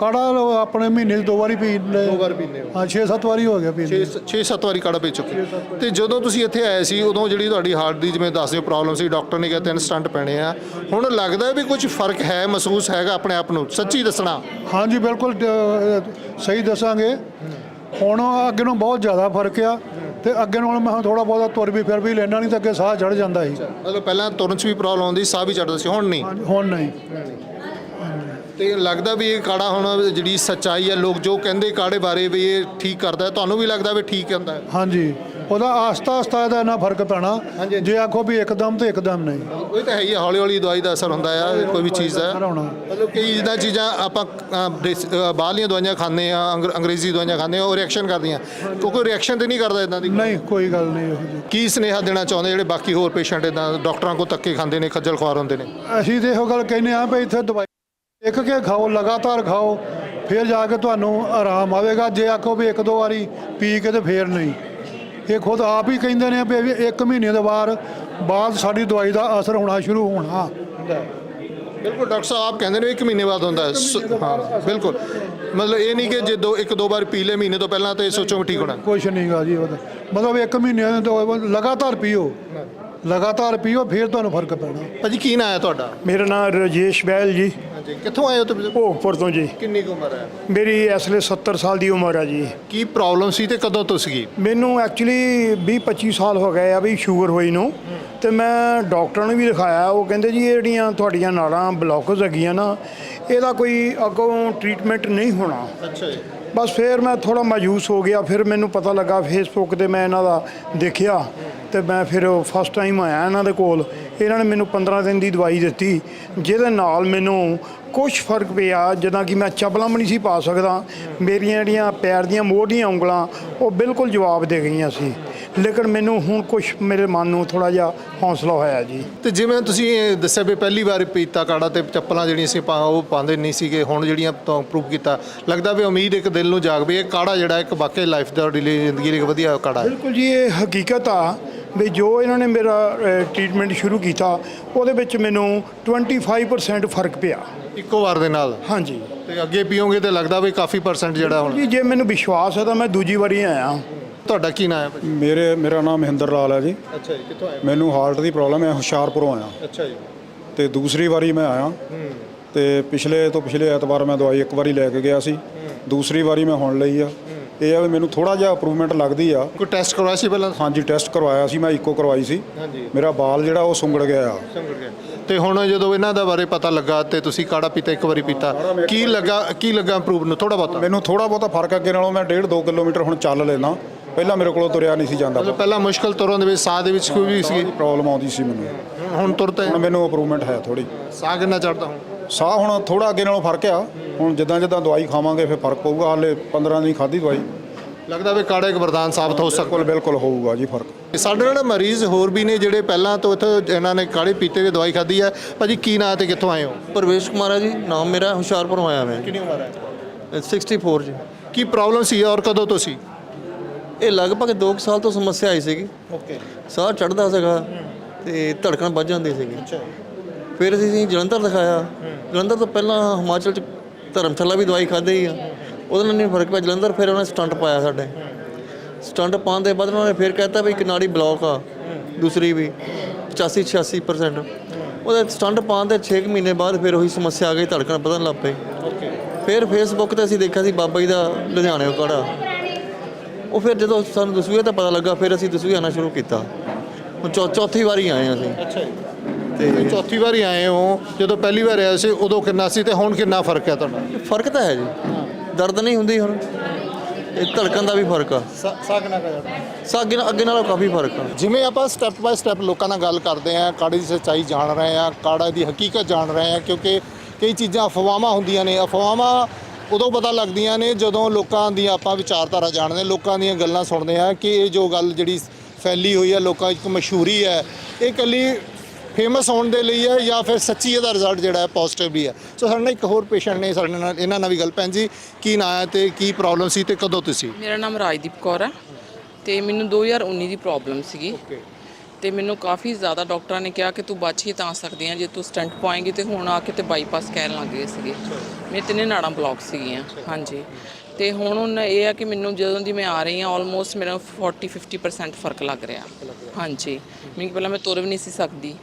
ਕਾੜਾ ਆਪਣੇ ਮਹੀਨੇ 'ਚ ਦੋ ਵਾਰੀ ਪੀ ਲੈ। ਦੋ ਵਾਰ ਪੀਂਦੇ ਹੋ। ਹਾਂ 6-7 ਵਾਰੀ ਹੋ ਗਿਆ ਪੀਂਦੇ 6-7 ਵਾਰੀ ਕਾੜਾ ਪੀ ਚੁੱਕੇ। ਤੇ ਜਦੋਂ ਤੁਸੀਂ ਇੱਥੇ ਆਏ ਸੀ ਉਦੋਂ ਜਿਹੜੀ ਤੁਹਾਡੀ ਹਾਰਟ ਦੀ ਜਿਵੇਂ ਦੱਸਦੇ ਹੋ ਪ੍ਰੋਬਲਮ ਸੀ ਡਾਕਟਰ ਨੇ ਕਿਹਾ ਤਿੰਨ ਸਟੰਟ ਪੈਣੇ ਆ। ਹੁਣ ਲੱਗਦਾ ਵੀ ਕੁਝ ਫ਼ਰਕ ਹੈ ਮਹਿਸੂਸ ਹੈਗਾ ਆਪਣੇ ਆਪ ਨੂੰ? ਸੱਚੀ ਦੱਸਣਾ। ਹਾਂਜੀ ਬਿਲਕੁਲ ਸਹੀ ਦੱਸਾਂਗੇ। ਹੁਣ ਅੱਗੇ ਨੂੰ ਬਹੁਤ ਜ਼ਿਆਦਾ ਫ਼ਰਕ ਆ। ਤੇ ਅੱਗੇ ਨਾਲੋਂ ਮੈਂ ਥੋੜਾ ਬਹੁਤਾ ਤੁਰ ਵੀ ਫਿਰ ਵੀ ਲੈਣਾ ਨਹੀਂ ਤਾਂ ਅੱਗੇ ਸਾਹ ਚੜ ਜਾਂਦਾ ਸੀ। ਮਤਲਬ ਪਹਿਲਾਂ ਤੁਰਨ 'ਚ ਵੀ ਪ੍ਰੋਬਲਮ ਆਉਂਦੀ ਸਾਹ ਵੀ ਚੜਦਾ ਸੀ ਹੁਣ ਨਹੀਂ। ਹੁਣ ਨਹੀਂ ਤੇ ਲੱਗਦਾ ਵੀ ਇਹ ਕਾੜਾ ਹੁਣ ਜਿਹੜੀ ਸੱਚਾਈ ਹੈ ਲੋਕ ਜੋ ਕਹਿੰਦੇ ਕਾੜੇ ਬਾਰੇ ਵੀ ਇਹ ਠੀਕ ਕਰਦਾ ਹੈ, ਤੁਹਾਨੂੰ ਵੀ ਲੱਗਦਾ ਵੀ ਠੀਕ ਹੁੰਦਾ ਹੈ? ਹਾਂਜੀ। ਉਹਦਾ ਆਸਤਾ ਆਸਤਾ ਇਹਦਾ ਨਾ ਫ਼ਰਕ ਪੈਣਾ। ਜੇ ਆਖੋ ਵੀ ਇੱਕਦਮ ਤੇ ਇੱਕਦਮ ਨਹੀਂ। ਉਹ ਤਾਂ ਹੈ ਹੀ ਹੌਲੀ ਹੌਲੀ ਦਵਾਈ ਦਾ ਅਸਰ ਹੁੰਦਾ ਆ ਕੋਈ ਵੀ ਚੀਜ਼ ਦਾ ਮਤਲਬ ਕਈ ਜਿੱਦਾਂ ਚੀਜ਼ਾਂ ਆਪਾਂ ਬਾਹਰਲੀਆਂ ਦਵਾਈਆਂ ਖਾਂਦੇ ਆ ਅੰਗਰ- ਅੰਗਰੇਜ਼ੀ ਦਵਾਈਆਂ ਖਾਂਦੇ ਆ ਉਹ ਰਿਐਕਸ਼ਨ ਕਰਦੀਆਂ। ਕਿਉਂਕਿ ਰਿਐਕਸ਼ਨ ਤੇ ਨਹੀਂ ਕਰਦਾ ਇਦਾਂ ਦੀ ਨਹੀਂ ਕੋਈ ਗੱਲ ਨਹੀਂ ਕੀ ਸੁਨੇਹਾ ਦੇਣਾ ਚਾਹੁੰਦੇ ਜਿਹੜੇ ਬਾਕੀ ਹੋਰ ਪੇਸ਼ੈਂਟ ਇਦਾਂ ਡਾਕਟਰਾਂ ਕੋਲ ਧੱਕੇ ਖਾਂਦੇ ਨੇ ਖੱਜਲ ਖੁਆਰ ਹੁੰਦੇ ਨੇ? ਅਸੀਂ ਤੇ ਇਹੋ ਗੱਲ ਕਹਿੰਦੇ ਆ ਵੀ ਇੱਥੇ ਦਵਾਈ ਇੱਕ ਕੇ ਖਾਓ ਲਗਾਤਾਰ ਖਾਓ ਫਿਰ ਜਾ ਕੇ ਤੁਹਾਨੂੰ ਆਰਾਮ ਆਵੇਗਾ। ਜੇ ਆਖੋ ਵੀ ਇੱਕ ਦੋ ਵਾਰੀ ਪੀ ਕੇ ਤੇ ਫੇਰ ਨਹੀਂ। ਇਹ ਖੁਦ ਆਪ ਹੀ ਕਹਿੰਦੇ ਨੇ ਵੀ ਇੱਕ ਮਹੀਨੇ ਦੇ ਬਾਅਦ ਬਾਅਦ ਸਾਡੀ ਦਵਾਈ ਦਾ ਅਸਰ ਹੋਣਾ ਸ਼ੁਰੂ ਹੋਣਾ। ਬਿਲਕੁਲ ਡਾਕਟਰ ਸਾਹਿਬ ਆਪ ਕਹਿੰਦੇ ਨੇ ਇੱਕ ਮਹੀਨੇ ਬਾਅਦ ਹੁੰਦਾ ਹੈ। ਹਾਂ ਬਿਲਕੁਲ। ਮਤਲਬ ਇਹ ਨਹੀਂ ਕਿ ਜੇ ਦੋ ਇੱਕ ਦੋ ਵਾਰ ਪੀ ਲੇ ਮਹੀਨੇ ਤੋਂ ਪਹਿਲਾਂ ਤੇ ਸੋਚੋ ਵੀ ਠੀਕ ਹੋਣਾ। ਕੁਛ ਨਹੀਂਗਾ ਜੀ ਉਹਦਾ ਮਤਲਬ ਇੱਕ ਮਹੀਨੇ ਦੇ ਤੋਂ ਲਗਾਤਾਰ ਪੀਓ। ਲਗਾਤਾਰ ਪੀਓ ਫਿਰ ਤੁਹਾਨੂੰ ਫ਼ਰਕ ਪੈਣਾ। ਭਾਜੀ ਕੀ ਨਾਂ ਹੈ ਤੁਹਾਡਾ? ਮੇਰਾ ਨਾਮ ਰਜੇਸ਼ ਬਹਿਲ ਜੀ। ਹਾਂਜੀ ਕਿੱਥੋਂ ਆਏ ਹੋ ਤੁਸੀਂ? ਭੋਗਪੁਰ ਤੋਂ ਜੀ। ਕਿੰਨੀ ਕੁ ਉਮਰ ਹੈ? ਮੇਰੀ ਇਸ ਵੇਲੇ 70 ਸਾਲ ਦੀ ਉਮਰ ਆ ਜੀ। ਕੀ ਪ੍ਰੋਬਲਮ ਸੀ ਤੇ ਕਦੋਂ ਤੋਂ ਸੀਗੀ? ਮੈਨੂੰ ਐਕਚੁਅਲੀ 20 25 ਸਾਲ ਹੋ ਗਏ ਆ ਵੀ ਸ਼ੂਗਰ ਹੋਈ ਨੂੰ। ਤੇ ਮੈਂ ਡਾਕਟਰਾਂ ਨੂੰ ਵੀ ਦਿਖਾਇਆ। ਉਹ ਕਹਿੰਦੇ ਜੀ ਇਹ ਜਿਹੜੀਆਂ ਤੁਹਾਡੀਆਂ ਨਾੜਾਂ ਬਲੌਕਸ ਹੈਗੀਆਂ ਨਾ ਇਹਦਾ ਕੋਈ ਅੱਗੋਂ ਟ੍ਰੀਟਮੈਂਟ ਨਹੀਂ ਹੋਣਾ। ਅੱਛਾ ਜੀ। ਬਸ ਫਿਰ ਮੈਂ ਥੋੜਾ ਮਾਯੂਸ ਹੋ ਗਿਆ। ਫਿਰ ਮੈਨੂੰ ਪਤਾ ਲੱਗਾ ਫੇਸਬੁੱਕ ਤੇ ਮੈਂ ਇਹਨਾਂ ਦਾ ਦੇਖਿਆ। ਤੇ ਮੈਂ ਫਿਰ ਫਸਟ ਟਾਈਮ ਆਇਆ ਇਹਨਾਂ ਦੇ ਕੋਲ। ਇਹਨਾਂ ਨੇ ਮੈਨੂੰ 15 ਦਿਨ ਦੀ ਦਵਾਈ ਦਿੱਤੀ। ਜਿਹਦੇ ਨਾਲ ਮੈਨੂੰ ਕੁਝ ਫ਼ਰਕ ਪਿਆ ਜਦੋਂ ਕਿ ਮੈਂ ਚੱਪਲਾਂ ਵੀ ਨਹੀਂ ਸੀ ਪਾ ਸਕਦਾ। ਮੇਰੀਆਂ ਜਿਹੜੀਆਂ ਪੈਰ ਦੀਆਂ ਮੋਢੀਆਂ ਉਂਗਲਾਂ ਉਹ ਬਿਲਕੁਲ ਜਵਾਬ ਦੇ ਗਈਆਂ ਸੀ। ਲੇਕਿਨ ਮੈਨੂੰ ਹੁਣ ਕੁਝ ਮੇਰੇ ਮਨ ਨੂੰ ਥੋੜਾ ਜਿਹਾ ਹੌਸਲਾ ਹੋਇਆ ਜੀ। ਤੇ ਜਿਵੇਂ ਤੁਸੀਂ ਇਹ ਦੱਸਿਆ ਵੀ ਪਹਿਲੀ ਵਾਰ ਪੀਤਾ ਕਾੜਾ ਤੇ ਚੱਪਲਾਂ ਜਿਹੜੀਆਂ ਸੀ ਪਾ ਉਹ ਪਾਉਂਦੇ ਨਹੀਂ ਸੀਗੇ ਹੁਣ ਜਿਹੜੀਆਂ ਤੋਂ ਪ੍ਰੂਵ ਕੀਤਾ ਲੱਗਦਾ ਵੀ ਉਮੀਦ ਇੱਕ ਦਿਲ ਨੂੰ ਜਾਗ ਵੀ ਇਹ ਕਾੜਾ ਜਿਹੜਾ ਇੱਕ ਵਾਕਈ ਲਾਈਫ ਦਾ ਲਈ ਜ਼ਿੰਦਗੀ ਲਈ ਇੱਕ ਵਧੀਆ ਕਾੜਾ ਹੈ। ਬਿਲਕੁਲ ਜੀ ਇਹ ਹਕੀਕਤ ਆ। ਵੀ ਜੋ ਇਹਨਾਂ ਨੇ ਮੇਰਾ ਟ੍ਰੀਟਮੈਂਟ ਸ਼ੁਰੂ ਕੀਤਾ ਉਹਦੇ ਵਿੱਚ ਮੈਨੂੰ 25% ਫ਼ਰਕ ਪਿਆ। ਇੱਕੋ ਵਾਰ ਦੇ ਨਾਲ? ਹਾਂਜੀ। ਤੇ ਅੱਗੇ ਪੀਓਗੇ ਤੇ ਲੱਗਦਾ ਵੀ ਕਾਫੀ ਪਰਸੈਂਟ ਜਿਹੜਾ ਹੁਣ ਜੀ ਜੇ ਮੈਨੂੰ ਵਿਸ਼ਵਾਸ ਹੈ ਤਾਂ ਮੈਂ ਦੂਜੀ ਵਾਰੀ ਆਇਆ। ਤੁਹਾਡਾ ਕੀ ਨਾਮ ਹੈ ਮੇਰੇ ਮੇਰਾ ਨਾਮ ਮਹਿੰਦਰ ਲਾਲ ਹੈ ਜੀ। ਅੱਛਾ ਜੀ ਕਿੱਥੋਂ ਆਏ? ਮੈਨੂੰ ਹਾਰਟ ਦੀ ਪ੍ਰੋਬਲਮ ਹੈ ਹੁਸ਼ਿਆਰਪੁਰੋਂ ਆਇਆ। ਅੱਛਾ ਜੀ। ਤੇ ਦੂਸਰੀ ਵਾਰੀ ਮੈਂ ਆਇਆ। ਤੇ ਪਿਛਲੇ ਤੋਂ ਪਿਛਲੇ ਐਤਵਾਰ ਮੈਂ ਦਵਾਈ ਇੱਕ ਵਾਰੀ ਲੈ ਕੇ ਗਿਆ ਸੀ। ਦੂਸਰੀ ਵਾਰੀ ਮੈਂ ਹੁਣ ਲਈ ਆ। ਇਹ ਆ ਵੀ ਮੈਨੂੰ ਥੋੜਾ ਜਿਹਾ ਇੰਪਰੂਵਮੈਂਟ ਲੱਗਦੀ ਆ। ਕੋਈ ਟੈਸਟ ਕਰਵਾਇਆ ਸੀ ਪਹਿਲਾਂ? ਹਾਂਜੀ ਟੈਸਟ ਕਰਵਾਇਆ ਸੀ ਮੈਂ ਇੱਕੋ ਕਰਵਾਈ ਸੀ। ਹਾਂਜੀ। ਮੇਰਾ ਬਾਲ ਜਿਹੜਾ ਉਹ ਸੁੰਗੜ ਗਿਆ ਆ। ਗਿਆ। ਤੇ ਹੁਣ ਜਦੋਂ ਇਹਨਾਂ ਦਾ ਬਾਰੇ ਪਤਾ ਲੱਗਾ ਤੇ ਤੁਸੀਂ ਕਾੜਾ ਪੀਤਾ ਇੱਕ ਵਾਰੀ ਪੀਤਾ ਕੀ ਲੱਗਾ ਕੀ ਲੱਗਾ ਇੰਪਰੂਵ ਨੂੰ? ਥੋੜਾ ਬਹੁਤਾ। ਮੈਨੂੰ ਥੋੜਾ ਬਹੁਤਾ ਫ਼ਰਕ ਅੱਗੇ ਨਾਲੋਂ ਮੈਂ 1.5 2 ਕਿਲੋਮੀਟਰ ਹੁਣ ਚੱਲ ਲੈਣਾ ਪਹਿਲਾਂ ਮੇਰੇ ਕੋਲੋਂ ਤੁਰਿਆ ਨਹੀਂ ਸੀ ਜਾਂਦਾ। ਮਤਲਬ ਪਹਿਲਾਂ ਮੁਸ਼ਕਲ ਤੁਰਨ ਦੇ ਵਿੱਚ ਸਾਹ ਦੇ ਵਿੱਚ ਕੋਈ ਵੀ ਸੀ ਪ੍ਰੋਬਲਮ ਆਉਂਦੀ ਸੀ ਮੈਨੂੰ। ਹੁਣ ਤੁਰਤੇ ਹੁਣ ਮੈਨੂੰ ਇੰਪਰੂਵਮੈਂਟ ਹੈ ਥੋੜੀ ਸਾਹ ਕਿੰਨਾ ਚੜਦਾ ਹੁਣ? ਸਾਹ ਹੁਣ ਥੋੜਾ ਅੱਗੇ ਨਾਲੋਂ ਫ਼ਰਕ ਆ। ਹੁਣ ਜਿੱਦਾਂ ਜਿੱਦਾਂ ਦਵਾਈ ਖਾਵਾਂਗੇ ਫਿਰ ਫ਼ਰਕ ਪਊਗਾ। ਹਾਲੇ 15 ਦਿਨ ਖਾਧੀ ਦਵਾਈ। ਲੱਗਦਾ ਵੀ ਕਾੜਾ ਇੱਕ ਵਰਦਾਨ ਸਾਬਤ ਹੋ ਸਕਦਾ। ਬਿਲਕੁਲ ਬਿਲਕੁਲ ਹੋਊਗਾ ਜੀ ਫ਼ਰਕ। ਸਾਡੇ ਨਾਲ ਮਰੀਜ਼ ਹੋਰ ਵੀ ਨੇ ਜਿਹੜੇ ਪਹਿਲਾਂ ਤੋਂ ਇੱਥੇ ਇਹਨਾਂ ਨੇ ਕਾੜੇ ਪੀਤੇ ਦੀ ਦਵਾਈ ਖਾਧੀ ਹੈ ਭਾਜੀ ਕੀ ਨਾਂ ਤੇ ਕਿੱਥੋਂ ਆਏ ਹੋ? ਪਰਵੇਸ਼ ਕੁਮਾਰ ਹੈ ਜੀ। ਨਾਮ ਮੇਰਾ ਹੁਸ਼ਿਆਰਪੁਰੋਂ ਆਇਆ ਮੈਂ। ਕਿੰਨੀ ਉਮਰ ਹੈ 64 ਜੀ। ਕੀ ਪ੍ਰੋਬਲਮ ਸੀ ਔਰ ਕਦੋਂ ਤੋਂ ਸੀ? ਇਹ ਲਗਭਗ 2 ਸਾਲ ਤੋਂ ਸਮੱਸਿਆ ਆਈ ਸੀਗੀ। ਓਕੇ ਸਾਹ ਚੜਦਾ ਸੀਗਾ ਤੇ ਧੜਕਣ ਵੱਜ ਜਾਂਦੀ ਸੀਗੀ। ਫਿਰ ਅਸੀਂ ਜਲੰਧਰ ਦਿਖਾਇਆ। ਜਲੰਧਰ ਤੋਂ ਪਹਿਲਾਂ ਹਿਮਾਚਲ ਚ ਧਰਮਸ਼ਾਲਾ ਵੀ ਦਵਾਈ ਖਾਧੀ। ਹੀ। ਆ ਉਹਦੇ ਨਾਲ ਨਹੀਂ ਫ਼ਰਕ ਪਿਆ। ਜਲੰਧਰ ਫਿਰ ਉਹਨੇ ਸਟੰਟ ਪਾਇਆ ਸਾਡੇ। ਸਟੰਟ ਪਾਉਣ ਦੇ ਬਾਅਦ ਉਹਨਾਂ ਨੇ ਫਿਰ ਕਹਿਤਾ ਵੀ ਇੱਕ ਨਾੜੀ ਬਲੌਕ ਆ ਦੂਸਰੀ ਵੀ 85 86% ਉਹਦੇ ਸਟੰਟ ਪਾਉਣ ਦੇ 6 ਮਹੀਨੇ ਬਾਅਦ ਫਿਰ ਉਹੀ ਸਮੱਸਿਆ ਆ ਗਈ ਧੜਕਣ ਵਧਣ ਲੱਗ ਪਈ। ਫਿਰ ਫੇਸਬੁੱਕ ਤੇ ਅਸੀਂ ਦੇਖਿਆ ਸੀ ਬਾਬਾ ਜੀ ਦਾ ਲੁਧਿਆਣੇ ਕਾੜਾ। ਉਹ ਫਿਰ ਜਦੋਂ ਸਾਨੂੰ ਦਸੂਏ ਤਾਂ ਪਤਾ ਲੱਗਾ ਫਿਰ ਅਸੀਂ ਦਸੂਏ ਆਉਣਾ ਸ਼ੁਰੂ ਕੀਤਾ। ਹੁਣ ਚੌਥੀ ਵਾਰੀ ਆਏ ਅਸੀਂ। ਅੱਛਾ ਤੇ ਚੌਥੀ ਵਾਰੀ ਆਏ ਹੋ ਜਦੋਂ ਪਹਿਲੀ ਵਾਰ ਆਏ ਸੀ ਉਦੋਂ ਕਿੰਨਾ ਸੀ ਤੇ ਹੁਣ ਕਿੰਨਾ ਫ਼ਰਕ ਹੈ ਤੁਹਾਡਾ? ਫ਼ਰਕ ਤਾਂ ਹੈ ਜੀ। ਦਰਦ ਨਹੀਂ ਹੁੰਦੀ ਹੁਣ। ਇਹ ਧੜਕਣ ਦਾ ਵੀ ਫ਼ਰਕ ਆ। ਸਾਗ ਨਾ ਕਰ। ਸਾ ਅੱਗੇ ਨਾਲੋਂ ਕਾਫੀ ਫ਼ਰਕ ਆ। ਜਿਵੇਂ ਆਪਾਂ ਸਟੈਪ ਬਾਏ ਸਟੈਪ ਲੋਕਾਂ ਨਾਲ ਗੱਲ ਕਰਦੇ ਆਂ ਕਾੜੇ ਦੀ ਸੱਚਾਈ ਜਾਣ ਰਹੇ ਆਂ ਕਾੜਾ ਦੀ ਹਕੀਕਤ ਜਾਣ ਰਹੇ ਆਂ ਕਿਉਂਕਿ ਕਈ ਚੀਜ਼ਾਂ ਅਫਵਾਹਾਂ ਹੁੰਦੀਆਂ ਨੇ। ਅਫਵਾਹਾਂ ਉਦੋਂ ਪਤਾ ਲੱਗਦੀਆਂ ਨੇ ਜਦੋਂ ਲੋਕਾਂ ਦੀਆਂ ਆਪਾਂ ਵਿਚਾਰਧਾਰਾ ਜਾਣਦੇ ਲੋਕਾਂ ਦੀਆਂ ਗੱਲਾਂ ਸੁਣਦੇ ਆਂ ਕਿ ਇਹ ਜੋ ਗੱਲ ਜਿਹੜੀ ਫੈਲੀ ਹੋਈ ਹੈ ਲੋਕਾਂ 'ਚ ਮਸ਼ਹੂਰੀ ਹੈ ਇਹ ਇਕੱਲੀ ਫੇਮਸ ਹੋਣ ਦੇ ਲਈ ਹੈ ਜਾਂ ਫਿਰ ਸੱਚੀ ਇਹਦਾ ਰਿਜ਼ਲਟ ਜਿਹੜਾ ਹੈ ਪੋਜ਼ਿਟਿਵ ਵੀ ਹੈ। ਸੋ ਸਾਡੇ ਨਾਲ ਇੱਕ ਹੋਰ ਪੇਸ਼ੈਂਟ ਨੇ ਸਾਡੇ ਨਾਲ ਇਹਨਾਂ ਨਾਲ ਵੀ ਗੱਲ ਭੈਣ ਜੀ ਕੀ ਨਾਂ ਹੈ ਤੇ ਕੀ ਪ੍ਰੋਬਲਮ ਸੀ ਤੇ ਕਦੋਂ ਤੁਸੀਂ ਮੇਰਾ ਨਾਮ ਰਾਜਦੀਪ ਕੌਰ ਹੈ ਤੇ ਮੈਨੂੰ 2019 ਦੀ ਪ੍ਰੋਬਲਮ ਸੀਗੀ। ਤੇ ਮੈਨੂੰ ਕਾਫੀ ਜ਼ਿਆਦਾ ਡਾਕਟਰਾਂ ਨੇ ਕਿਹਾ ਕਿ ਤੂੰ ਬਚ ਹੀ ਤਾਂ ਸਕਦੀ ਆ ਜੇ ਤੂੰ ਸਟੰਟ ਪਾਏਂਗੀ ਤੇ ਹੁਣ ਆ ਕੇ ਤੇ ਬਾਈਪਾਸ ਕਹਿਣ ਲੱਗ ਗਏ ਸੀਗੇ। ਮੇਰੇ ਤਿੰਨੇ ਨਾੜਾਂ ਬਲੌਕ ਸੀਗੀਆਂ। ਹਾਂਜੀ। ਤੇ ਹੁਣ ਉਹਨਾਂ ਇਹ ਆ ਕਿ ਮੈਨੂੰ ਜਦੋਂ ਦੀ ਮੈਂ ਆ ਰਹੀ ਹਾਂ ਆਲਮੋਸਟ ਮੇਰਾ 40 50% ਫ਼ਰਕ ਲੱਗ ਰਿਹਾ। ਹਾਂਜੀ। ਮੈਨੂੰ ਕਿ ਪਹਿਲਾਂ ਮੈਂ ਤੁਰ ਵੀ ਨਹੀਂ ਸੀ ਸਕਦੀ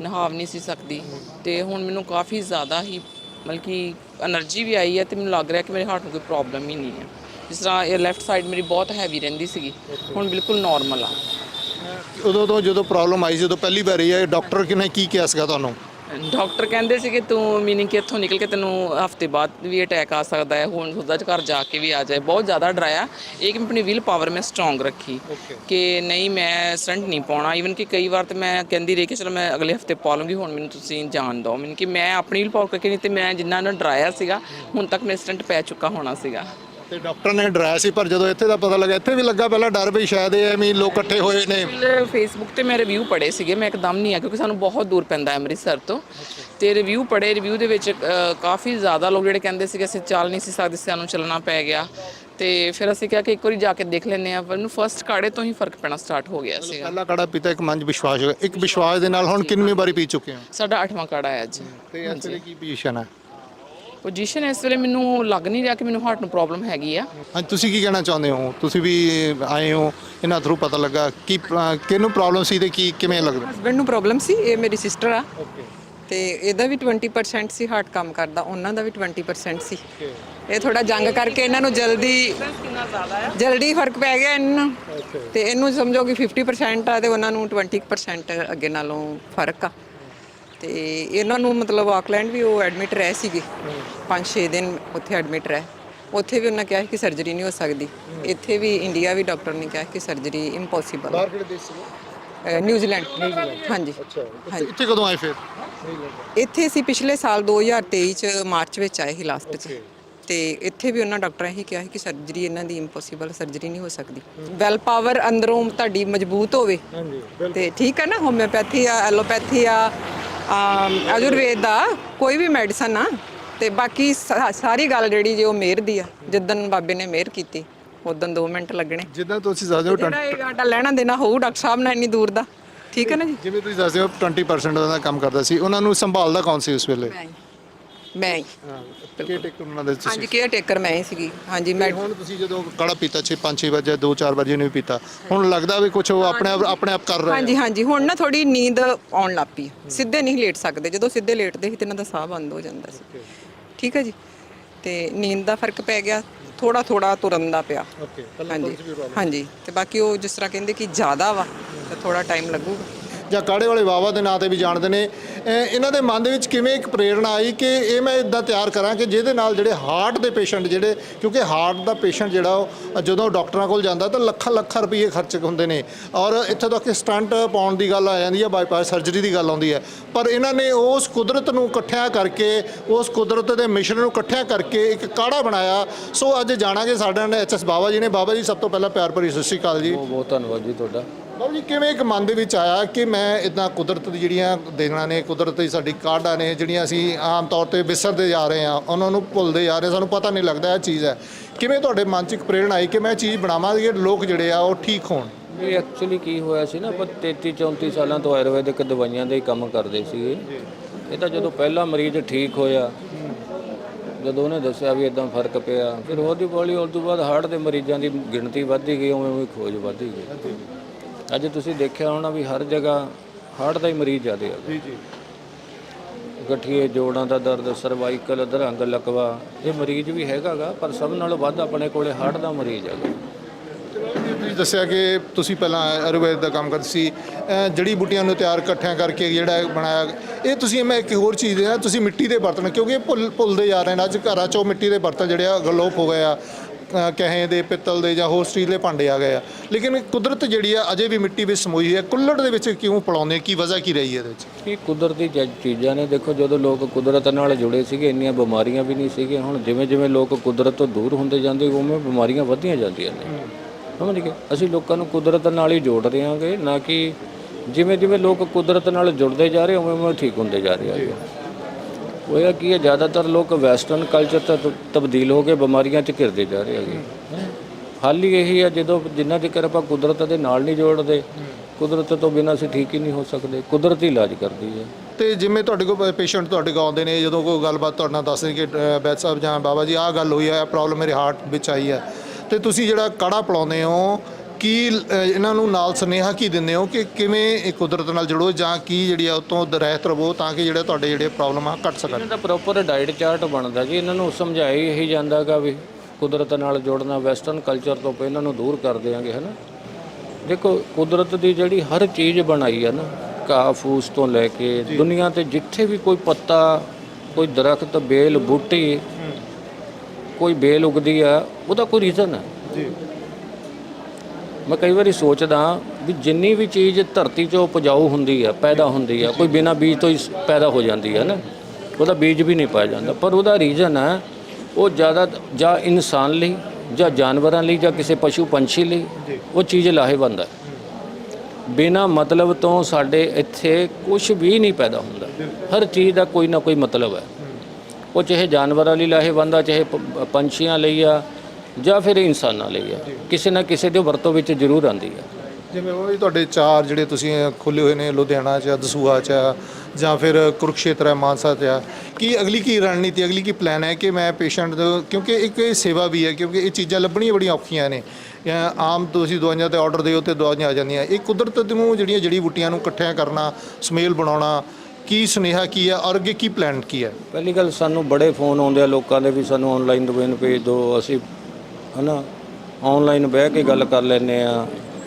ਨਹਾਵ ਵੀ ਨਹੀਂ ਸੀ ਸਕਦੀ ਤੇ ਹੁਣ ਮੈਨੂੰ ਕਾਫੀ ਜ਼ਿਆਦਾ ਹੀ ਮਤਲਬ ਕਿ એનર્ਜੀ ਵੀ ਆਈ ਹੈ ਤੇ ਮੈਨੂੰ ਲੱਗ ਰਿਹਾ ਕਿ ਮੇਰੇ ਹਾਰਟ ਨੂੰ ਕੋਈ ਪ੍ਰੋਬਲਮ ਹੀ ਨਹੀਂ ਹੈ। ਜਿਸ ਤਰ੍ਹਾਂ ਇਹ ਲੈਫਟ ਸਾਈਡ ਮੇਰੀ ਬਹੁਤ ਹੈਵੀ ਰਹਿੰਦੀ ਸੀਗੀ, ਹੁਣ ਬਿਲਕੁਲ ਨਾਰਮਲ ਆ। ਉਦੋਂ ਤੋਂ ਜਦੋਂ ਪ੍ਰੋਬਲਮ ਆਈ ਸੀ ਉਦੋਂ ਪਹਿਲੀ ਵਾਰ ਇਹ ਡਾਕਟਰ ਕਿਨੇ ਕੀ ਕਿਹਾ ਸੀਗਾ ਤੁਹਾਨੂੰ? ਡਾਕਟਰ ਕਹਿੰਦੇ ਸੀ ਕਿ ਤੂੰ ਮੀਨਿੰਗ ਕਿ ਇੱਥੋਂ ਨਿਕਲ ਕੇ ਤੈਨੂੰ ਹਫ਼ਤੇ ਬਾਅਦ ਵੀ ਅਟੈਕ ਆ ਸਕਦਾ ਹੈ ਹੁਣ ਉਹਦਾ ਚ ਘਰ ਜਾ ਕੇ ਵੀ ਆ ਜਾਏ। ਬਹੁਤ ਜ਼ਿਆਦਾ ਡਰਾਇਆ। ਇੱਕ ਮੈਂ ਆਪਣੀ ਵਿਲ ਪਾਵਰ ਮੈਂ ਸਟਰੋਂਗ ਰੱਖੀ ਕਿ ਨਹੀਂ ਮੈਂ ਸਟੰਟ ਨਹੀਂ ਪਾਉਣਾ। ਈਵਨ ਕਿ ਕਈ ਵਾਰ ਤੇ ਮੈਂ ਕਹਿੰਦੀ ਰਹੀ ਕਿ ਚਲੋ ਮੈਂ ਅਗਲੇ ਹਫ਼ਤੇ ਪਾ ਲੂੰਗੀ ਹੁਣ ਮੈਨੂੰ ਤੁਸੀਂ ਜਾਣ ਦਿਓ। ਮੈਨੂੰ ਕਿ ਮੈਂ ਆਪਣੀ ਵਿਲ ਪਾਵਰ ਕਰਕੇ ਨਹੀਂ ਤੇ ਮੈਂ ਜਿੰਨਾ ਨੂੰ ਡਰਾਇਆ ਸੀਗਾ ਹੁਣ ਤੱਕ ਮੇਰੇ ਸਟੰਟ ਪੈ ਚੁੱਕਾ ਹੋਣਾ ਸੀਗਾ। ਤੇ ਡਾਕਟਰ ਨੇ ਡਰਾਇਆ ਸੀ ਪਰ ਜਦੋਂ ਇੱਥੇ ਦਾ ਪਤਾ ਲੱਗਾ ਇੱਥੇ ਵੀ ਲੱਗਾ ਪਹਿਲਾਂ ਡਰ ਵੀ ਸ਼ਾਇਦ ਇਹ ਐਵੇਂ ਲੋਕ ਇਕੱਠੇ ਹੋਏ ਨੇ। ਫੇਸਬੁੱਕ ਤੇ ਮੈਂ ਰਿਵਿਊ ਪੜ੍ਹੇ ਸੀਗੇ ਮੈਂ ਇੱਕਦਮ ਨਹੀਂ ਆ ਕਿਉਂਕਿ ਸਾਨੂੰ ਬਹੁਤ ਦੂਰ ਪੈਂਦਾ ਅੰਮ੍ਰਿਤਸਰ ਤੋਂ। ਤੇ ਰਿਵਿਊ ਪੜ੍ਹੇ ਰਿਵਿਊ ਦੇ ਵਿੱਚ ਅ, ਕਾਫੀ ਜ਼ਿਆਦਾ ਲੋਕ ਜਿਹੜੇ ਕਹਿੰਦੇ ਸੀ ਕਿ ਅਸੀਂ ਚੱਲ ਨਹੀਂ ਸੀ ਸਕਦੇ ਸਾਨੂੰ ਚੱਲਣਾ ਪੈ ਗਿਆ। ਤੇ ਫਿਰ ਅਸੀਂ ਕਿਹਾ ਕਿ ਇੱਕ ਵਾਰੀ ਜਾ ਕੇ ਦੇਖ ਲੈਂਦੇ ਆ ਪਰ ਨੂੰ ਫਰਸਟ ਕਾੜੇ ਤੋਂ ਹੀ ਫ਼ਰਕ ਪੈਣਾ ਸਟਾਰਟ ਹੋ ਗਿਆ ਸੀਗਾ। ਪਹਿਲਾ ਕੜਾ ਪੀਤਾ ਇੱਕ ਮਨ 'ਚ ਵਿਸ਼ਵਾਸ ਹੋਇਆ ਇੱਕ ਵਿਸ਼ਵਾਸ ਦੇ ਨਾਲ ਹੁਣ ਕਿੰਨੀ ਵਾਰੀ ਪੀ ਚੁੱਕੇ ਹੋ? ਸਾਡਾ ਅੱਠਵਾਂ ਕਾੜਾ ਹੈ ਅੱਜ। ਤੇ ਇਸ ਵੇਲੇ ਕੀ ਪੋਜੀਸ਼ਨ ਹੈ? ਪੋਜੀਸ਼ਨ ਇਸ ਵੇਲੇ ਮੈਨੂੰ ਲੱਗ ਨਹੀਂ ਰਿਹਾ ਕਿ ਮੈਨੂੰ ਹਾਰਟ ਨੂੰ ਪ੍ਰੋਬਲਮ ਹੈਗੀ ਆ। ਹਾਂ ਤੁਸੀਂ ਕੀ ਕਹਿਣਾ ਚਾਹੁੰਦੇ ਹੋ? ਤੁਸੀਂ ਵੀ ਆਏ ਹੋ ਇਹਨਾਂ ਥਰੂ ਪਤਾ ਲੱਗਾ। ਕਿ ਕਿਹਨੂੰ ਪ੍ਰੋਬਲਮ ਸੀ ਤੇ ਕੀ ਕਿਵੇਂ ਲੱਗਦਾ? ਹਸਬੰਡ ਨੂੰ ਪ੍ਰੋਬਲਮ ਸੀ ਇਹ ਮੇਰੀ ਸਿਸਟਰ ਆ। ਤੇ ਇਹਦਾ ਵੀ 20% ਸੀ ਹਾਰਟ ਕੰਮ ਕਰਦਾ ਉਹਨਾਂ ਦਾ ਵੀ 20% ਸੀ। ਇਹ ਥੋੜਾ ਜੰਗ ਕਰਕੇ ਇਹਨਾਂ ਨੂੰ ਜਲਦੀ ਜਲਦੀ ਫ਼ਰਕ ਪੈ ਗਿਆ ਇਹਨਾਂ ਨੂੰ। ਤੇ ਇਹਨੂੰ ਸਮਝੋ ਕਿ 50% ਆ ਤੇ ਉਹਨਾਂ ਨੂੰ 20% ਅੱਗੇ ਨਾਲੋਂ ਫ਼ਰਕ ਆ। ਤੇ ਇਹਨਾਂ ਨੂੰ ਮਤਲਬ ਆਕਲੈਂਡ ਵੀ ਉਹ ਐਡਮਿਟ ਰਹਿ ਸੀਗੇ। 5-6 ਦਿਨ ਉੱਥੇ ਐਡਮਿਟ ਰਹਿ। ਉੱਥੇ ਵੀ ਉਹਨਾਂ ਕਿਹਾ ਕਿ ਸਰਜਰੀ ਨਹੀਂ ਹੋ ਸਕਦੀ। ਇੱਥੇ ਵੀ ਇੰਡੀਆ ਵੀ ਡਾਕਟਰ ਨੇ ਕਿਹਾ ਕਿ ਸਰਜਰੀ ਇੰਪੋਸੀਬਲ ਹੈ ਕਿਹੜੇ ਦੇਸ਼ ਸੀ ਨਿਊਜ਼ੀਲੈਂਡ। ਹਾਂਜੀ। ਹਾਂਜੀ। ਇੱਥੇ ਕਦੋਂ ਆਏ ਫਿਰ? ਇੱਥੇ ਅਸੀਂ ਪਿਛਲੇ ਸਾਲ 2023 ਚ ਮਾਰਚ ਵਿੱਚ ਆਏ ਸੀ ਲਾਸਟ ਚ। ਤੇ ਇੱਥੇ ਵੀ ਉਹਨਾਂ ਡਾਕਟਰਾਂ ਹੀ ਕਿਹਾ ਸੀ ਕਿ ਸਰਜਰੀ ਇਹਨਾਂ ਦੀ ਇੰਪੋਸੀਬਲ ਸਰਜਰੀ ਨਹੀਂ ਹੋ ਸਕਦੀ। ਵੈਲ ਪਾਵਰ ਅੰਦਰੋਂ ਤੁਹਾਡੀ ਮਜ਼ਬੂਤ ਹੋਵੇ। ਤੇ ਠੀਕ ਹੈ ਨਾ ਹੋਮਿਓਪੈਥੀ ਆ ਐਲੋਪੈਥੀ ਆ ਆਯੁਰਵੇਦ ਦਾ ਕੋਈ ਵੀ ਮੈਡੀਸਨ ਆ ਤੇ ਬਾਕੀ ਸਾ- ਸਾਰੀ ਗੱਲ ਜਿਹੜੀ ਜੇ ਉਹ ਮਿਹਰ ਦੀ ਆ ਜਿੱਦਨ ਬਾਬੇ ਨੇ ਮਿਹਰ ਕੀਤੀ ਉਦੋਂ 2 ਮਿੰਟ ਲੱਗਣੇ। ਜਿੱਦਾਂ ਤੁਸੀਂ ਦੱਸਦੇ ਹੋ ਜਿਹੜਾ ਇਹ ਸਾਡਾ ਲੈਣਾ ਦੇਣਾ ਹੋਊ ਡਾਕਟਰ ਸਾਹਿਬ ਨਾਲ ਇੰਨੀ ਦੂਰ ਦਾ। ਠੀਕ ਹੈ ਨਾ ਜੀ? ਜਿਵੇਂ ਤੁਸੀਂ ਦੱਸਦੇ ਹੋ 20% ਉਹਦਾ ਕੰਮ ਕਰਦਾ ਸੀ। ਉਹਨਾਂ ਨੂੰ ਸੰਭਾਲਦਾ ਕੌਣ ਸੀ ਉਸ ਵੇਲੇ। ਮੈਂ ਹੀ। ਕੇ ਟੇਕ ਉਹਨਾਂ ਦੇ ਹਾਂਜੀ ਕੇਅਰ ਟੇਕਰ ਮੈਂ ਹੀ ਸੀਗੀ। ਹਾਂਜੀ ਮੈਂ ਹੁਣ ਤੁਸੀਂ ਜਦੋਂ ਕੜਾ ਪੀਤਾ 6 5 6 ਵਜੇ 2 4 ਵਜੇ ਨਹੀਂ ਪੀਤਾ। ਹੁਣ ਲੱਗਦਾ ਵੀ ਕੁਝ ਉਹ ਆਪਣੇ ਆਪ ਆਪਣੇ ਆਪ ਕਰ ਰਹੇ ਹਾਂਜੀ ਹਾਂਜੀ। ਹੁਣ ਨਾ ਥੋੜੀ ਨੀਂਦ ਆਉਣ ਲੱਗ ਪਈ। ਸਿੱਧੇ ਨਹੀਂ ਲੇਟ ਸਕਦੇ। ਜਦੋਂ ਸਿੱਧੇ ਲੇਟਦੇ ਸੀ ਤੇ ਇਹਨਾਂ ਦਾ ਸਾਹ ਬੰਦ ਹੋ ਜਾਂਦਾ ਸੀ। ਠੀਕ ਹੈ ਜੀ? ਤੇ ਨੀਂਦ ਦਾ ਫ਼ਰਕ ਪੈ ਗਿਆ। ਥੋੜਾ ਥੋੜਾ ਤੁਰਨ ਦਾ ਪਿਆ। ਓਕੇ ਹਾਂਜੀ। ਹਾਂਜੀ। ਤੇ ਬਾਕੀ ਉਹ ਜਿਸ ਤਰ੍ਹਾਂ ਕਹਿੰਦੇ ਕਿ ਜ਼ਿਆਦਾ ਵਾ ਤੇ ਥੋੜਾ ਟਾਈਮ ਲੱਗੂਗਾ। ਜਾਂ ਕਾੜੇ ਵਾਲੇ ਬਾਬਾ ਦੇ ਨਾਂ ਤੇ ਵੀ ਜਾਣਦੇ ਨੇ। ਇਹਨਾਂ ਦੇ ਮਨ ਦੇ ਵਿੱਚ ਕਿਵੇਂ ਇੱਕ ਪ੍ਰੇਰਣਾ ਆਈ ਕਿ ਇਹ ਮੈਂ ਇਦਾਂ ਤਿਆਰ ਕਰਾਂ ਕਿ ਜਿਹਦੇ ਨਾਲ ਜਿਹੜੇ ਹਾਰਟ ਦੇ ਪੇਸ਼ੈਂਟ ਜਿਹੜੇ, ਕਿਉਂਕਿ ਹਾਰਟ ਦਾ ਪੇਸ਼ੈਂਟ ਜਿਹੜਾ ਉਹ, ਜਦੋਂ ਡਾਕਟਰਾਂ ਕੋਲ ਜਾਂਦਾ ਤਾਂ ਲੱਖਾਂ ਲੱਖਾਂ ਰੁਪਏ ਖਰਚ ਹੁੰਦੇ ਨੇ। ਔਰ ਇੱਥੇ ਤੱਕ ਕਿ ਸਟੰਟ ਪਾਉਣ ਦੀ ਗੱਲ ਆ ਜਾਂਦੀ ਹੈ ਬਾਈਪਾਸ ਸਰਜਰੀ ਦੀ ਗੱਲ ਆਉਂਦੀ ਹੈ ਪਰ ਇਹਨਾਂ ਨੇ ਉਸ ਕੁਦਰਤ ਨੂੰ ਇਕੱਠਿਆਂ ਕਰਕੇ, ਉਸ ਕੁਦਰਤ ਦੇ ਮਿਸ਼ਰਣ ਨੂੰ ਇਕੱਠਿਆਂ ਕਰਕੇ ਇੱਕ ਕਾੜਾ ਬਣਾਇਆ। ਸੋ ਅੱਜ ਜਾਣਾਂਗੇ ਸਾਡੇ ਨਾਲ ਐਚਐਸ ਬਾਬਾ ਜੀ ਨੇ। ਬਾਬਾ ਜੀ, ਸਭ ਤੋਂ ਪਹਿਲਾਂ ਪਿਆਰ ਭਰੀ ਸਤਿ ਸ਼੍ਰੀ ਅਕਾਲ ਜੀ। ਬਹੁਤ ਬਹੁਤ ਧੰਨਵਾਦ ਜੀ ਤੁਹਾਡਾ। ਬਾਬੂ ਜੀ, ਕਿਵੇਂ ਇੱਕ ਮਨ ਦੇ ਵਿੱਚ ਆਇਆ ਕਿ ਮੈਂ ਇਦਾਂ ਕੁਦਰਤ ਦੀ ਜਿਹੜੀਆਂ ਦੇਣਾ ਨੇ, ਕੁਦਰਤ ਦੀ ਸਾਡੀ ਕਾਢਾਂ ਨੇ, ਜਿਹੜੀਆਂ ਅਸੀਂ ਆਮ ਤੌਰ ਤੇ ਵਿਸਰਦੇ ਜਾ ਰਹੇ ਹਾਂ, ਉਹਨਾਂ ਨੂੰ ਭੁੱਲਦੇ ਜਾ ਰਹੇ ਸਾਨੂੰ ਪਤਾ ਨਹੀਂ ਲੱਗਦਾ ਇਹ ਚੀਜ਼ ਹੈ। ਕਿਵੇਂ ਤੁਹਾਡੇ ਮਨ 'ਚ ਇੱਕ ਪ੍ਰੇਰਣਾ ਆਈ ਕਿ ਮੈਂ ਇਹ ਚੀਜ਼ ਬਣਾਵਾਂ ਕਿ ਲੋਕ ਜਿਹੜੇ ਆ ਉਹ ਠੀਕ ਹੋਣ? ਇਹ ਐਕਚੁਅਲੀ ਕੀ ਹੋਇਆ ਸੀ ਨਾ, ਆਪਾਂ 33 34 ਸਾਲਾਂ ਤੋਂ ਆਯੁਰਵੈਦਿਕ ਦਵਾਈਆਂ ਦੇ ਕੰਮ ਕਰਦੇ ਸੀਗੇ। ਇਹ ਤਾਂ ਜਦੋਂ ਪਹਿਲਾ ਮਰੀਜ਼ ਠੀਕ ਹੋਇਆ, ਜਦੋਂ ਉਹਨੇ ਦੱਸਿਆ ਵੀ ਇਦਾਂ ਫ਼ਰਕ ਪਿਆ, ਫਿਰ ਹੌਲੀ ਹੌਲੀ ਉਸ ਤੋਂ ਬਾਅਦ ਹਾਰਟ ਦੇ ਮਰੀਜ਼ਾਂ ਦੀ ਗਿਣਤੀ ਵੱਧਦੀ ਗਈ ਉਵੇਂ ਉਵੇਂ ਖੋਜ ਵੱਧਦੀ ਗਈ। ਅੱਜ ਤੁਸੀਂ ਦੇਖਿਆ ਹੋਣਾ ਵੀ ਹਰ ਜਗ੍ਹਾ ਹਾਰਟ ਦਾ ਹੀ ਮਰੀਜ਼ ਜ਼ਿਆਦਾ ਆ। ਜੀ ਜੀ। ਗਠੀਏ ਜੋੜਾਂ ਦਾ ਦਰਦ ਸਰਵਾਈਕਲ ਅਧਰੰਗ ਲਕਵਾ ਇਹ ਮਰੀਜ਼ ਵੀ ਹੈਗਾਗਾ ਪਰ ਸਭ ਨਾਲੋਂ ਵੱਧ ਆਪਣੇ ਕੋਲੇ ਹਾਰਟ ਦਾ ਮਰੀਜ਼ ਹੈਗਾ। ਤੁਸੀਂ ਦੱਸਿਆ ਕਿ ਤੁਸੀਂ ਪਹਿਲਾਂ ਆਯੁਰਵੇਦ ਦਾ ਕੰਮ ਕਰਦੇ ਸੀ। ਜੜੀ ਬੂਟੀਆਂ ਨੂੰ ਤਿਆਰ ਇਕੱਠਿਆਂ ਕਰਕੇ ਜਿਹੜਾ ਬਣਾਇਆ ਇਹ ਤੁਸੀਂ ਮੈਂ ਇੱਕ ਹੋਰ ਚੀਜ਼ ਹੈ ਤੁਸੀਂ ਮਿੱਟੀ ਦੇ ਬਰਤਨ ਕਿਉਂਕਿ ਇਹ ਭੁੱਲ ਭੁੱਲਦੇ ਜਾ ਰਹੇ ਨੇ ਅੱਜ ਘਰਾਂ 'ਚੋਂ ਮਿੱਟੀ ਦੇ ਬਰਤਨ ਜਿਹੜੇ ਆ ਗਲੋਪ ਹੋ ਗਏ ਆ। ਕਹੇ ਦੇ, ਪਿੱਤਲ ਦੇ ਜਾਂ ਹੋਰ ਸਟੀਲ ਦੇ ਭਾਂਡੇ ਆ ਗਏ ਆ। ਲੇਕਿਨ ਕੁਦਰਤ ਜਿਹੜੀ ਆ, ਅਜੇ ਵੀ ਮਿੱਟੀ ਵਿੱਚ ਸਮੋਈ ਹੈ। ਕੁੱਲੜ ਦੇ ਵਿੱਚ ਕਿਉਂ ਪਲਾਉਂਦੇ ਕੀ ਵਜ੍ਹਾ, ਕੀ ਰਹੀ ਹੈ ਇਹਦੇ ਵਿੱਚ? ਇਹ ਕੁਦਰਤੀ ਚ- ਚੀਜ਼ਾਂ ਨੇ। ਦੇਖੋ, ਜਦੋਂ ਲੋਕ ਕੁਦਰਤ ਨਾਲ ਜੁੜੇ ਸੀਗੇ, ਇੰਨੀਆਂ ਬਿਮਾਰੀਆਂ ਵੀ ਨਹੀਂ ਸੀਗੀਆਂ। ਹੁਣ ਜਿਵੇਂ ਜਿਵੇਂ ਲੋਕ ਕੁਦਰਤ ਤੋਂ ਦੂਰ ਹੁੰਦੇ ਜਾਂਦੇ, ਉਵੇਂ ਬਿਮਾਰੀਆਂ ਵੱਧਦੀਆਂ ਜਾਂਦੀਆਂ ਨੇ। ਸਮਝ ਗਏ? ਅਸੀਂ ਲੋਕਾਂ ਨੂੰ ਕੁਦਰਤ ਨਾਲ ਹੀ ਜੋੜ ਰਹੇ ਹਾਂਗੇ, ਨਾ ਕਿ ਜਿਵੇਂ ਜਿਵੇਂ ਲੋਕ ਕੁਦਰਤ ਨਾਲ ਜੁੜਦੇ ਜਾ ਰਹੇ, ਉਵੇਂ ਉਵੇਂ ਠੀਕ ਹੁੰਦੇ ਜਾ ਰਹੇ ਆ ਹੋਇਆ ਕੀ ਹੈ ਜ਼ਿਆਦਾਤਰ ਲੋਕ ਵੈਸਟਰਨ ਕਲਚਰ ਤੋਂ ਤ- ਤਬਦੀਲ ਹੋ ਕੇ ਬਿਮਾਰੀਆਂ 'ਚ ਘਿਰਦੇ ਜਾ ਰਹੇ ਹੈਗੇ। ਹਾਲ ਹੀ ਇਹੀ ਹੈ ਜਦੋਂ ਜਿੰਨਾ ਚਿਰ ਆਪਾਂ ਕੁਦਰਤ ਦੇ ਨਾਲ ਨਹੀਂ ਜੋੜਦੇ ਕੁਦਰਤ ਤੋਂ ਬਿਨਾਂ ਅਸੀਂ ਠੀਕ ਹੀ ਨਹੀਂ ਹੋ ਸਕਦੇ ਕੁਦਰਤ ਹੀ ਇਲਾਜ ਕਰਦੀ ਹੈ। ਤੇ ਜਿਵੇਂ ਤੁਹਾਡੇ ਕੋਲ ਪੇਸ਼ੈਂਟ ਤੁਹਾਡੇ ਕੋਲ ਆਉਂਦੇ ਨੇ ਜਦੋਂ ਕੋਈ ਗੱਲਬਾਤ ਤੁਹਾਡੇ ਨਾਲ ਦੱਸਦੇ ਕਿ ਅਹ, ਬੈਦ ਸਾਹਿਬ ਜਾਂ ਬਾਬਾ ਜੀ ਆਹ ਗੱਲ ਹੋਈ ਹੈ ਪ੍ਰੋਬਲਮ ਮੇਰੇ ਹਾਰਟ ਵਿੱਚ ਆਈ ਹੈ ਤੇ ਤੁਸੀਂ ਜਿਹੜਾ ਕਾੜਾ ਪਿਲਾਉਂਦੇ ਹੋ ਕੀ ਇਹਨਾਂ ਨੂੰ ਨਾਲ ਸੁਨੇਹਾ ਕੀ ਦਿੰਦੇ ਹੋ ਕਿ ਕਿਵੇਂ ਇਹ ਕੁਦਰਤ ਨਾਲ ਜੁੜੋ ਜਾਂ ਕੀ ਜਿਹੜੀ ਆ ਉਤੋਂ ਰਹਿਤ ਰਵੋ ਤਾਂ ਕਿ ਜਿਹੜੇ ਤੁਹਾਡੇ ਜਿਹੜੇ ਪ੍ਰੋਬਲਮ ਆ ਘਟ ਸਕਣ? ਇਹਨਾਂ ਦਾ ਪ੍ਰੋਪਰ ਡਾਈਟ ਚਾਰਟ ਬਣਦਾ ਜੀ। ਇਹਨਾਂ ਨੂੰ ਸਮਝਾਇਆ ਹੀ ਜਾਂਦਾਗਾ ਵੀ ਕੁਦਰਤ ਨਾਲ ਜੁੜਨਾ ਵੈਸਟਰਨ ਕਲਚਰ ਤੋਂ ਆਪਾਂ ਇਹਨਾਂ ਨੂੰ ਦੂਰ ਕਰ ਦਿਆਂਗੇ ਹਨਾ? ਦੇਖੋ ਕੁਦਰਤ ਦੀ ਜਿਹੜੀ ਹਰ ਚੀਜ਼ ਬਣਾਈ ਆ ਨਾ ਘਾਹ ਫੂਸ ਤੋਂ ਲੈ ਕੇ ਦੁਨੀਆ ਤੇ ਜਿੱਥੇ ਵੀ ਕੋਈ ਪੱਤਾ ਕੋਈ ਦਰਖਤ ਬੇਲ ਬੂਟੀ ਕੋਈ ਬੇਲ ਉਗਦੀ ਆ ਉਹਦਾ ਕੋਈ ਰੀਜ਼ਨ ਹੈ ਜੀ। ਮੈਂ ਕਈ ਵਾਰੀ ਸੋਚਦਾ ਵੀ ਜਿੰਨੀ ਵੀ ਚੀਜ਼ ਧਰਤੀ 'ਚੋਂ ਉਪਜਾਊ ਹੁੰਦੀ ਆ ਪੈਦਾ ਹੁੰਦੀ ਆ ਕੋਈ ਬਿਨਾ ਬੀਜ ਤੋਂ ਹੀ ਪੈਦਾ ਹੋ ਜਾਂਦੀ ਹੈ ਨਾ ਉਹਦਾ ਬੀਜ ਵੀ ਨਹੀਂ ਪਾਇਆ ਜਾਂਦਾ। ਪਰ ਉਹਦਾ ਰੀਜ਼ਨ ਹੈ ਉਹ ਜ਼ਿਆਦਾ ਜਾਂ ਇਨਸਾਨ ਲਈ ਜਾਂ ਜਾਨਵਰਾਂ ਲਈ ਜਾਂ ਕਿਸੇ ਪਸ਼ੂ ਪੰਛੀ ਲਈ ਉਹ ਚੀਜ਼ ਲਾਹੇਵੰਦ ਹੈ ਬਿਨਾ ਮਤਲਬ ਤੋਂ ਸਾਡੇ ਇੱਥੇ ਕੁਝ ਵੀ ਨਹੀਂ ਪੈਦਾ ਹੁੰਦਾ। ਹਰ ਚੀਜ਼ ਦਾ ਕੋਈ ਨਾ ਕੋਈ ਮਤਲਬ ਹੈ। ਉਹ ਚਾਹੇ ਜਾਨਵਰਾਂ ਲਈ ਲਾਹੇਵੰਦ ਆ ਚਾਹੇ ਪੰਛੀਆਂ ਲਈ ਆ ਜਾਂ ਫਿਰ ਇਨਸਾਨਾਂ ਲਈ ਆ? ਕਿਸੇ ਨਾ ਕਿਸੇ ਦੇ ਵਰਤੋਂ ਵਿੱਚ ਜ਼ਰੂਰ ਆਉਂਦੀ ਆ। ਜਿਵੇਂ ਉਹ ਵੀ ਤੁਹਾਡੇ ਚਾਰ ਜਿਹੜੇ ਤੁਸੀਂ ਖੋਲੇ ਹੋਏ ਨੇ ਲੁਧਿਆਣਾ ਚ ਦਸੂਹਾ ਚ ਜਾਂ ਫਿਰ ਕੁਰੂਕਸ਼ੇਤਰ ਹੈ ਮਾਨਸਾ ਚ ਆ ਕੀ ਅਗਲੀ ਕੀ ਰਣਨੀਤੀ ਅਗਲੀ ਕੀ ਪਲਾਨ ਹੈ ਕਿ ਮੈਂ ਪੇਸ਼ੈਂਟ ਕਿਉਂਕਿ ਇੱਕ ਇਹ ਸੇਵਾ ਵੀ ਹੈ ਕਿਉਂਕਿ ਇਹ ਚੀਜ਼ਾਂ ਲੱਭਣੀਆਂ ਬੜੀਆਂ ਔਖੀਆਂ ਨੇ। ਜਾਂ ਆਮ ਤੁਸੀਂ ਦਵਾਈਆਂ ਤੇ ਆਰਡਰ ਦਿਓ ਤੇ ਦਵਾਈਆਂ ਆ ਜਾਂਦੀਆਂ। ਇਹ ਕੁਦਰਤ ਨੂੰ ਜਿਹੜੀਆਂ ਜੜੀ ਬੂਟੀਆਂ ਨੂੰ ਇਕੱਠਿਆਂ ਕਰਨਾ ਸਮੇਲ ਬਣਾਉਣਾ ਕੀ ਸੁਨੇਹਾ ਕੀ ਹੈ ਔਰ ਅੱਗੇ ਕੀ ਪਲਾਨ ਕੀ ਹੈ? ਪਹਿਲੀ ਗੱਲ ਸਾਨੂੰ ਬੜੇ ਫੋਨ ਆਉਂਦੇ ਆ ਲੋਕਾਂ ਦੇ ਵੀ ਸਾਨੂੰ ਆਨਲਾਈਨ ਦਵਾਈ ਭੇਜ ਦਿਓ ਅਸੀਂ ਹਨਾ? ਆਨਲਾਈਨ ਬਹਿ ਕੇ ਗੱਲ ਕਰ ਲੈਨੇ ਆ।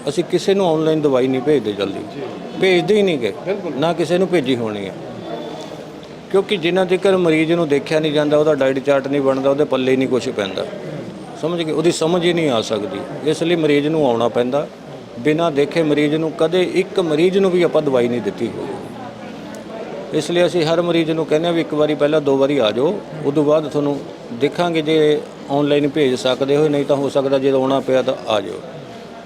ਅਸੀਂ ਕਿਸੇ ਨੂੰ ਆਨਲਾਈਨ ਦਵਾਈ ਨਹੀਂ ਭੇਜਦੇ ਜਲਦੀ। ਭੇਜਦੇ ਹੀ ਨਹੀਂ ਗਏ ਨਾ ਕਿਸੇ ਨੂੰ ਭੇਜੀ ਹੋਣੀ ਹੈ ਕਿਉਂਕਿ ਜਿੰਨਾ ਤੱਕ ਮਰੀਜ਼ ਨੂੰ ਦੇਖਿਆ ਨਹੀਂ ਜਾਂਦਾ, ਉਹਦਾ ਡਾਈਟ ਚਾਰਟ ਨਹੀਂ ਬਣਦਾ, ਉਹਦੇ ਪੱਲੇ ਹੀ ਨਹੀਂ ਕੁਝ ਪੈਂਦਾ। ਸਮਝ ਗਏ? ਉਹਦੀ ਸਮਝ ਹੀ ਨਹੀਂ ਆ ਸਕਦੀ। ਇਸ ਲਈ ਮਰੀਜ਼ ਨੂੰ ਆਉਣਾ ਪੈਂਦਾ। ਬਿਨਾਂ ਦੇਖੇ ਮਰੀਜ਼ ਨੂੰ ਕਦੇ ਇੱਕ ਮਰੀਜ਼ ਨੂੰ ਵੀ ਆਪਾਂ ਦਵਾਈ ਨਹੀਂ ਦਿੱਤੀ ਹੋਈ। ਇਸ ਲਈ ਅਸੀਂ ਹਰ ਮਰੀਜ਼ ਨੂੰ ਕਹਿੰਦੇ ਆ ਵੀ ਇੱਕ ਵਾਰੀ ਪਹਿਲਾਂ ਦੋ ਵਾਰੀ ਆ ਜਾਓ। ਉਦੋਂ ਬਾਅਦ ਤੁਹਾਨੂੰ ਦੇਖਾਂਗੇ ਜੇ ਆਨਲਾਈਨ ਭੇਜ ਸਕਦੇ ਹੋ, ਨਹੀਂ ਤਾਂ ਹੋ ਸਕਦਾ ਜੇ ਆਉਣਾ ਪਿਆ ਤਾਂ ਆ ਜਾਓ।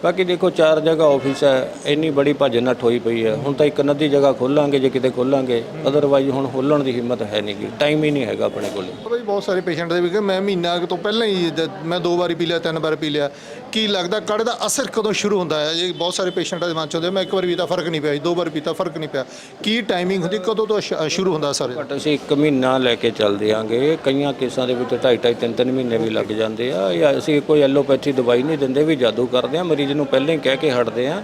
ਬਾਕੀ ਦੇਖੋ, ਚਾਰ ਜਗ੍ਹਾ ਆਫਿਸ ਹੈ, ਇੰਨੀ ਬੜੀ ਭੱਜ ਨੱਠ ਹੋਈ ਪਈ ਹੈ। ਹੁਣ ਤਾਂ ਇੱਕ ਨਦੀ ਜਗ੍ਹਾ ਖੋਲਾਂਗੇ, ਜੇ ਕਿਤੇ ਖੋਲਾਂਗੇ ਅਦਰਵਾਈਜ਼ ਹੁਣ ਖੋਲਣ ਦੀ ਹਿੰਮਤ ਹੈ ਨਹੀਂ ਗੀ। ਟਾਈਮ ਹੀ ਨਹੀਂ ਹੈਗਾ ਆਪਣੇ ਕੋਲ। ਬਈ ਬਹੁਤ ਸਾਰੇ ਪੇਸ਼ੈਂਟ ਦੇ ਵੀ ਕਿ ਮੈਂ ਮਹੀਨਾ ਕੁ ਤੋਂ ਪਹਿਲਾਂ ਹੀ ਜਦ ਮੈਂ ਦੋ ਵਾਰੀ ਪੀ ਲਿਆ, ਤਿੰਨ ਵਾਰ ਪੀ ਲਿਆ। ਕੀ ਲੱਗਦਾ ਕਾੜੇ ਦਾ ਅਸਰ ਕਦੋਂ ਸ਼ੁਰੂ ਹੁੰਦਾ ਹੈ? ਇਹ ਬਹੁਤ ਸਾਰੇ ਪੇਸ਼ੈਂਟਾਂ ਦੇ ਮਨ ਚ ਹੁੰਦੇ ਮੈਂ ਇੱਕ ਵਾਰ ਪੀਤਾ ਫ਼ਰਕ ਨਹੀਂ ਪਿਆ ਜੀ, ਦੋ ਵਾਰ ਪੀਤਾ ਫ਼ਰਕ ਨਹੀਂ ਪਿਆ। ਕੀ ਟਾਈਮਿੰਗ ਹੁੰਦੀ ਕਦੋਂ ਤੋਂ ਸ਼- ਸ਼ੁਰੂ ਹੁੰਦਾ ਸਰ? ਬਟ ਅਸੀਂ ਇੱਕ ਮਹੀਨਾ ਲੈ ਕੇ ਚੱਲਦੇ ਆਂਗੇ। ਕਈਆਂ ਕੇਸਾਂ ਦੇ ਵਿੱਚ ਢਾਈ ਢਾਈ ਤਿੰਨ ਤਿੰਨ ਮਹੀਨੇ ਵੀ ਲੱਗ ਜਾਂਦੇ ਆ। ਜਾਂ ਅਸੀਂ ਕੋਈ ਐਲੋਪੈਥੀ ਦਵਾਈ ਨਹੀਂ ਦਿੰਦੇ ਵੀ ਜਾਦੂ ਕਰਦੇ ਆ ਮਰੀਜ਼ ਨੂੰ ਪਹਿਲਾਂ ਹੀ ਕਹਿ ਕੇ ਹਟਦੇ ਆ।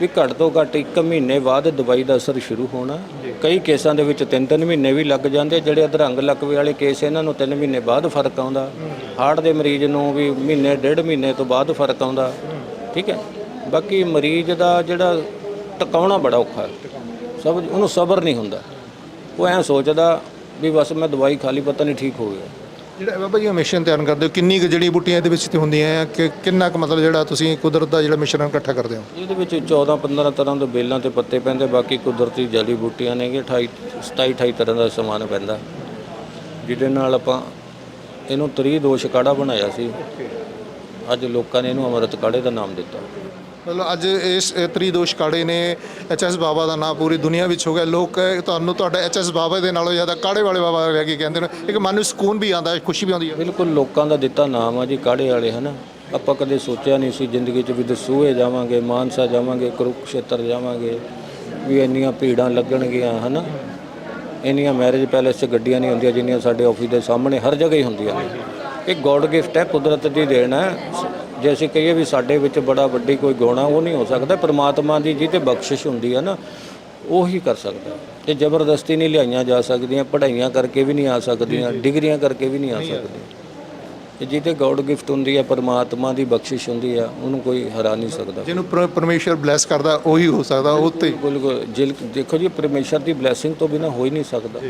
ਵੀ ਘੱਟ ਤੋਂ ਘੱਟ ਇੱਕ ਮਹੀਨੇ ਬਾਅਦ ਦਵਾਈ ਦਾ ਅਸਰ ਸ਼ੁਰੂ ਹੋਣਾ। ਕਈ ਕੇਸਾਂ ਦੇ ਵਿੱਚ ਤਿੰਨ ਤਿੰਨ ਮਹੀਨੇ ਵੀ ਲੱਗ ਜਾਂਦੇ। ਜਿਹੜੇ ਅਧਰੰਗ ਲਕਵੇ ਵਾਲੇ ਕੇਸ ਇਹਨਾਂ ਨੂੰ ਤਿੰਨ ਮਹੀਨੇ ਬਾਅਦ ਫ਼ਰਕ ਆਉਂਦਾ। ਹਾਰਟ ਦੇ ਮਰੀਜ਼ ਨੂੰ ਵੀ ਮਹੀਨੇ ਡੇਢ ਮਹੀਨੇ ਤੋਂ ਬਾਅਦ ਫ਼ਰਕ ਆਉਂਦਾ। ਠੀਕ ਹੈ। ਬਾਕੀ ਮਰੀਜ਼ ਦਾ ਜਿਹੜਾ ਟਿਕਾਉਣਾ ਬੜਾ ਔਖਾ ਸਭ ਉਹਨੂੰ ਸਬਰ ਨਹੀਂ ਹੁੰਦਾ। ਉਹ ਐਂ ਸੋਚਦਾ ਵੀ ਬਸ ਮੈਂ ਦਵਾਈ ਖਾ ਲਈ ਪਤਾ ਨਹੀਂ ਠੀਕ ਹੋ ਗਿਆ। ਜਿਹੜਾ ਬਾਬਾ ਜੀ ਮਿਸ਼ਰਨ ਤਿਆਰ ਕਰਦੇ ਹੋ, ਕਿੰਨੀ ਕੁ ਜਿਹੜੀ ਬੂਟੀਆਂ ਇਹਦੇ ਵਿੱਚ ਤੇ ਹੁੰਦੀਆਂ ਆ, ਕਿ ਕਿੰਨਾ ਕੁ ਮਤਲਬ ਜਿਹੜਾ ਤੁਸੀਂ ਕੁਦਰਤ ਦਾ ਜਿਹੜਾ ਮਿਸ਼ਰਨ ਇਕੱਠਾ ਕਰਦੇ ਹੋ? ਇਹਦੇ ਵਿੱਚ 14 15 ਤਰ੍ਹਾਂ ਦੇ ਬੇਲਾਂ ਤੇ ਪੱਤੇ ਪੈਂਦੇ, ਬਾਕੀ ਕੁਦਰਤੀ ਜੜੀ ਬੂਟੀਆਂ ਨੇਗੇ 28 27 28 ਤਰ੍ਹਾਂ ਦਾ ਸਮਾਨ ਪੈਂਦਾ। ਜਿਹਦੇ ਨਾਲ ਆਪਾਂ ਇਹਨੂੰ ਤਰੀ ਦੋਸ਼ ਕਾੜਾ ਬਣਾਇਆ ਸੀ। ਅੱਜ ਲੋਕਾਂ ਨੇ ਇਹਨੂੰ ਅੰਮ੍ਰਿਤ ਕਾੜੇ ਦਾ ਨਾਮ ਦਿੱਤਾ। ਮਤਲਬ ਅੱਜ ਇਸ, ਇਹ ਤ੍ਰਿਦੋਸ਼ ਕਾੜੇ ਨੇ ਐਚਐਸ ਬਾਬਾ ਦਾ ਨਾਮ ਪੂਰੀ ਦੁਨੀਆ ਵਿੱਚ ਹੋ ਗਿਆ। ਲੋਕ ਤੁਹਾਨੂੰ ਤੁਹਾਡਾ ਐਚਐਸ ਬਾਬਾ ਦੇ ਨਾਲੋਂ ਜ਼ਿਆਦਾ ਕਾੜੇ ਵਾਲੇ ਬਾਬਾ ਰਹਿ ਕੇ ਕਹਿੰਦੇ ਨੇ। ਇੱਕ ਮਨ ਨੂੰ ਸਕੂਨ ਵੀ ਆਉਂਦਾ, ਖੁਸ਼ੀ ਵੀ ਆਉਂਦੀ ਹੈ ਬਿਲਕੁਲ ਲੋਕਾਂ ਦਾ ਦਿੱਤਾ ਨਾਮ ਆ ਜੀ, ਕਾੜੇ ਵਾਲੇ, ਹਨਾ? ਆਪਾਂ ਕਦੇ ਸੋਚਿਆ ਨਹੀਂ ਸੀ ਜ਼ਿੰਦਗੀ 'ਚ ਵੀ ਦਸੂਹੇ ਜਾਵਾਂਗੇ, ਮਾਨਸਾ ਜਾਵਾਂਗੇ, ਕੁਰੂਕਸ਼ੇਤਰ ਜਾਵਾਂਗੇ, ਵੀ ਇੰਨੀਆਂ ਭੀੜਾਂ ਲੱਗਣਗੀਆਂ, ਹਨਾ? ਇੰਨੀਆਂ ਮੈਰਿਜ ਪੈਲੇਸ 'ਚ ਗੱਡੀਆਂ ਨਹੀਂ ਹੁੰਦੀਆਂ, ਜਿੰਨੀਆਂ ਸਾਡੇ ਆਫਿਸ ਦੇ ਸਾਹਮਣੇ ਹਰ ਜਗ੍ਹਾ ਹੀ ਹੁੰਦੀਆਂ ਨੇ। ਇਹ ਗੋਡ ਗਿਫਟ ਹੈ, ਕੁਦਰਤ ਦੀ ਦੇਣ ਹੈ ਜੇ ਅਸੀਂ ਕਹੀਏ ਵੀ ਸਾਡੇ ਵਿੱਚ ਬੜਾ ਵੱਡੀ ਕੋਈ ਗੁਣ ਆ ਉਹ ਨਹੀਂ ਹੋ ਸਕਦਾ। ਪ੍ਰਮਾਤਮਾ ਦੀ ਜੀ ਤੇ ਬਖਸ਼ਿਸ਼ ਹੁੰਦੀ ਹੈ ਨਾ ਉਹੀ ਕਰ ਸਕਦਾ। ਤੇ ਜ਼ਬਰਦਸਤੀ ਨਹੀਂ ਲਿਆਈਆਂ ਜਾ ਸਕਦੀਆਂ ਪੜ੍ਹਾਈਆਂ ਕਰਕੇ ਵੀ ਨਹੀਂ ਆ ਸਕਦੀਆਂ ਡਿਗਰੀਆਂ ਕਰਕੇ ਵੀ ਨਹੀਂ ਆ ਸਕਦੀਆਂ। ਤੇ ਜਿਹਦੇ ਗੋਡ ਗਿਫਟ ਹੁੰਦੀ ਹੈ ਪਰਮਾਤਮਾ ਦੀ ਬਖਸ਼ਿਸ਼ ਹੁੰਦੀ ਆ ਉਹਨੂੰ ਕੋਈ ਹਰਾ ਨਹੀਂ ਸਕਦਾ। ਜਿਹਨੂੰ ਪਰ- ਪਰਮੇਸ਼ਰ ਬਲੈਸ ਕਰਦਾ ਉਹੀ ਹੋ ਸਕਦਾ ਉਹ ਤੇ। ਬਿਲਕੁਲ ਜਿਲ ਦੇਖੋ ਜੀ ਪਰਮੇਸ਼ਰ ਦੀ ਬਲੇਸਿੰਗ ਤੋਂ ਬਿਨਾ ਹੋ ਹੀ ਨਹੀਂ ਸਕਦਾ।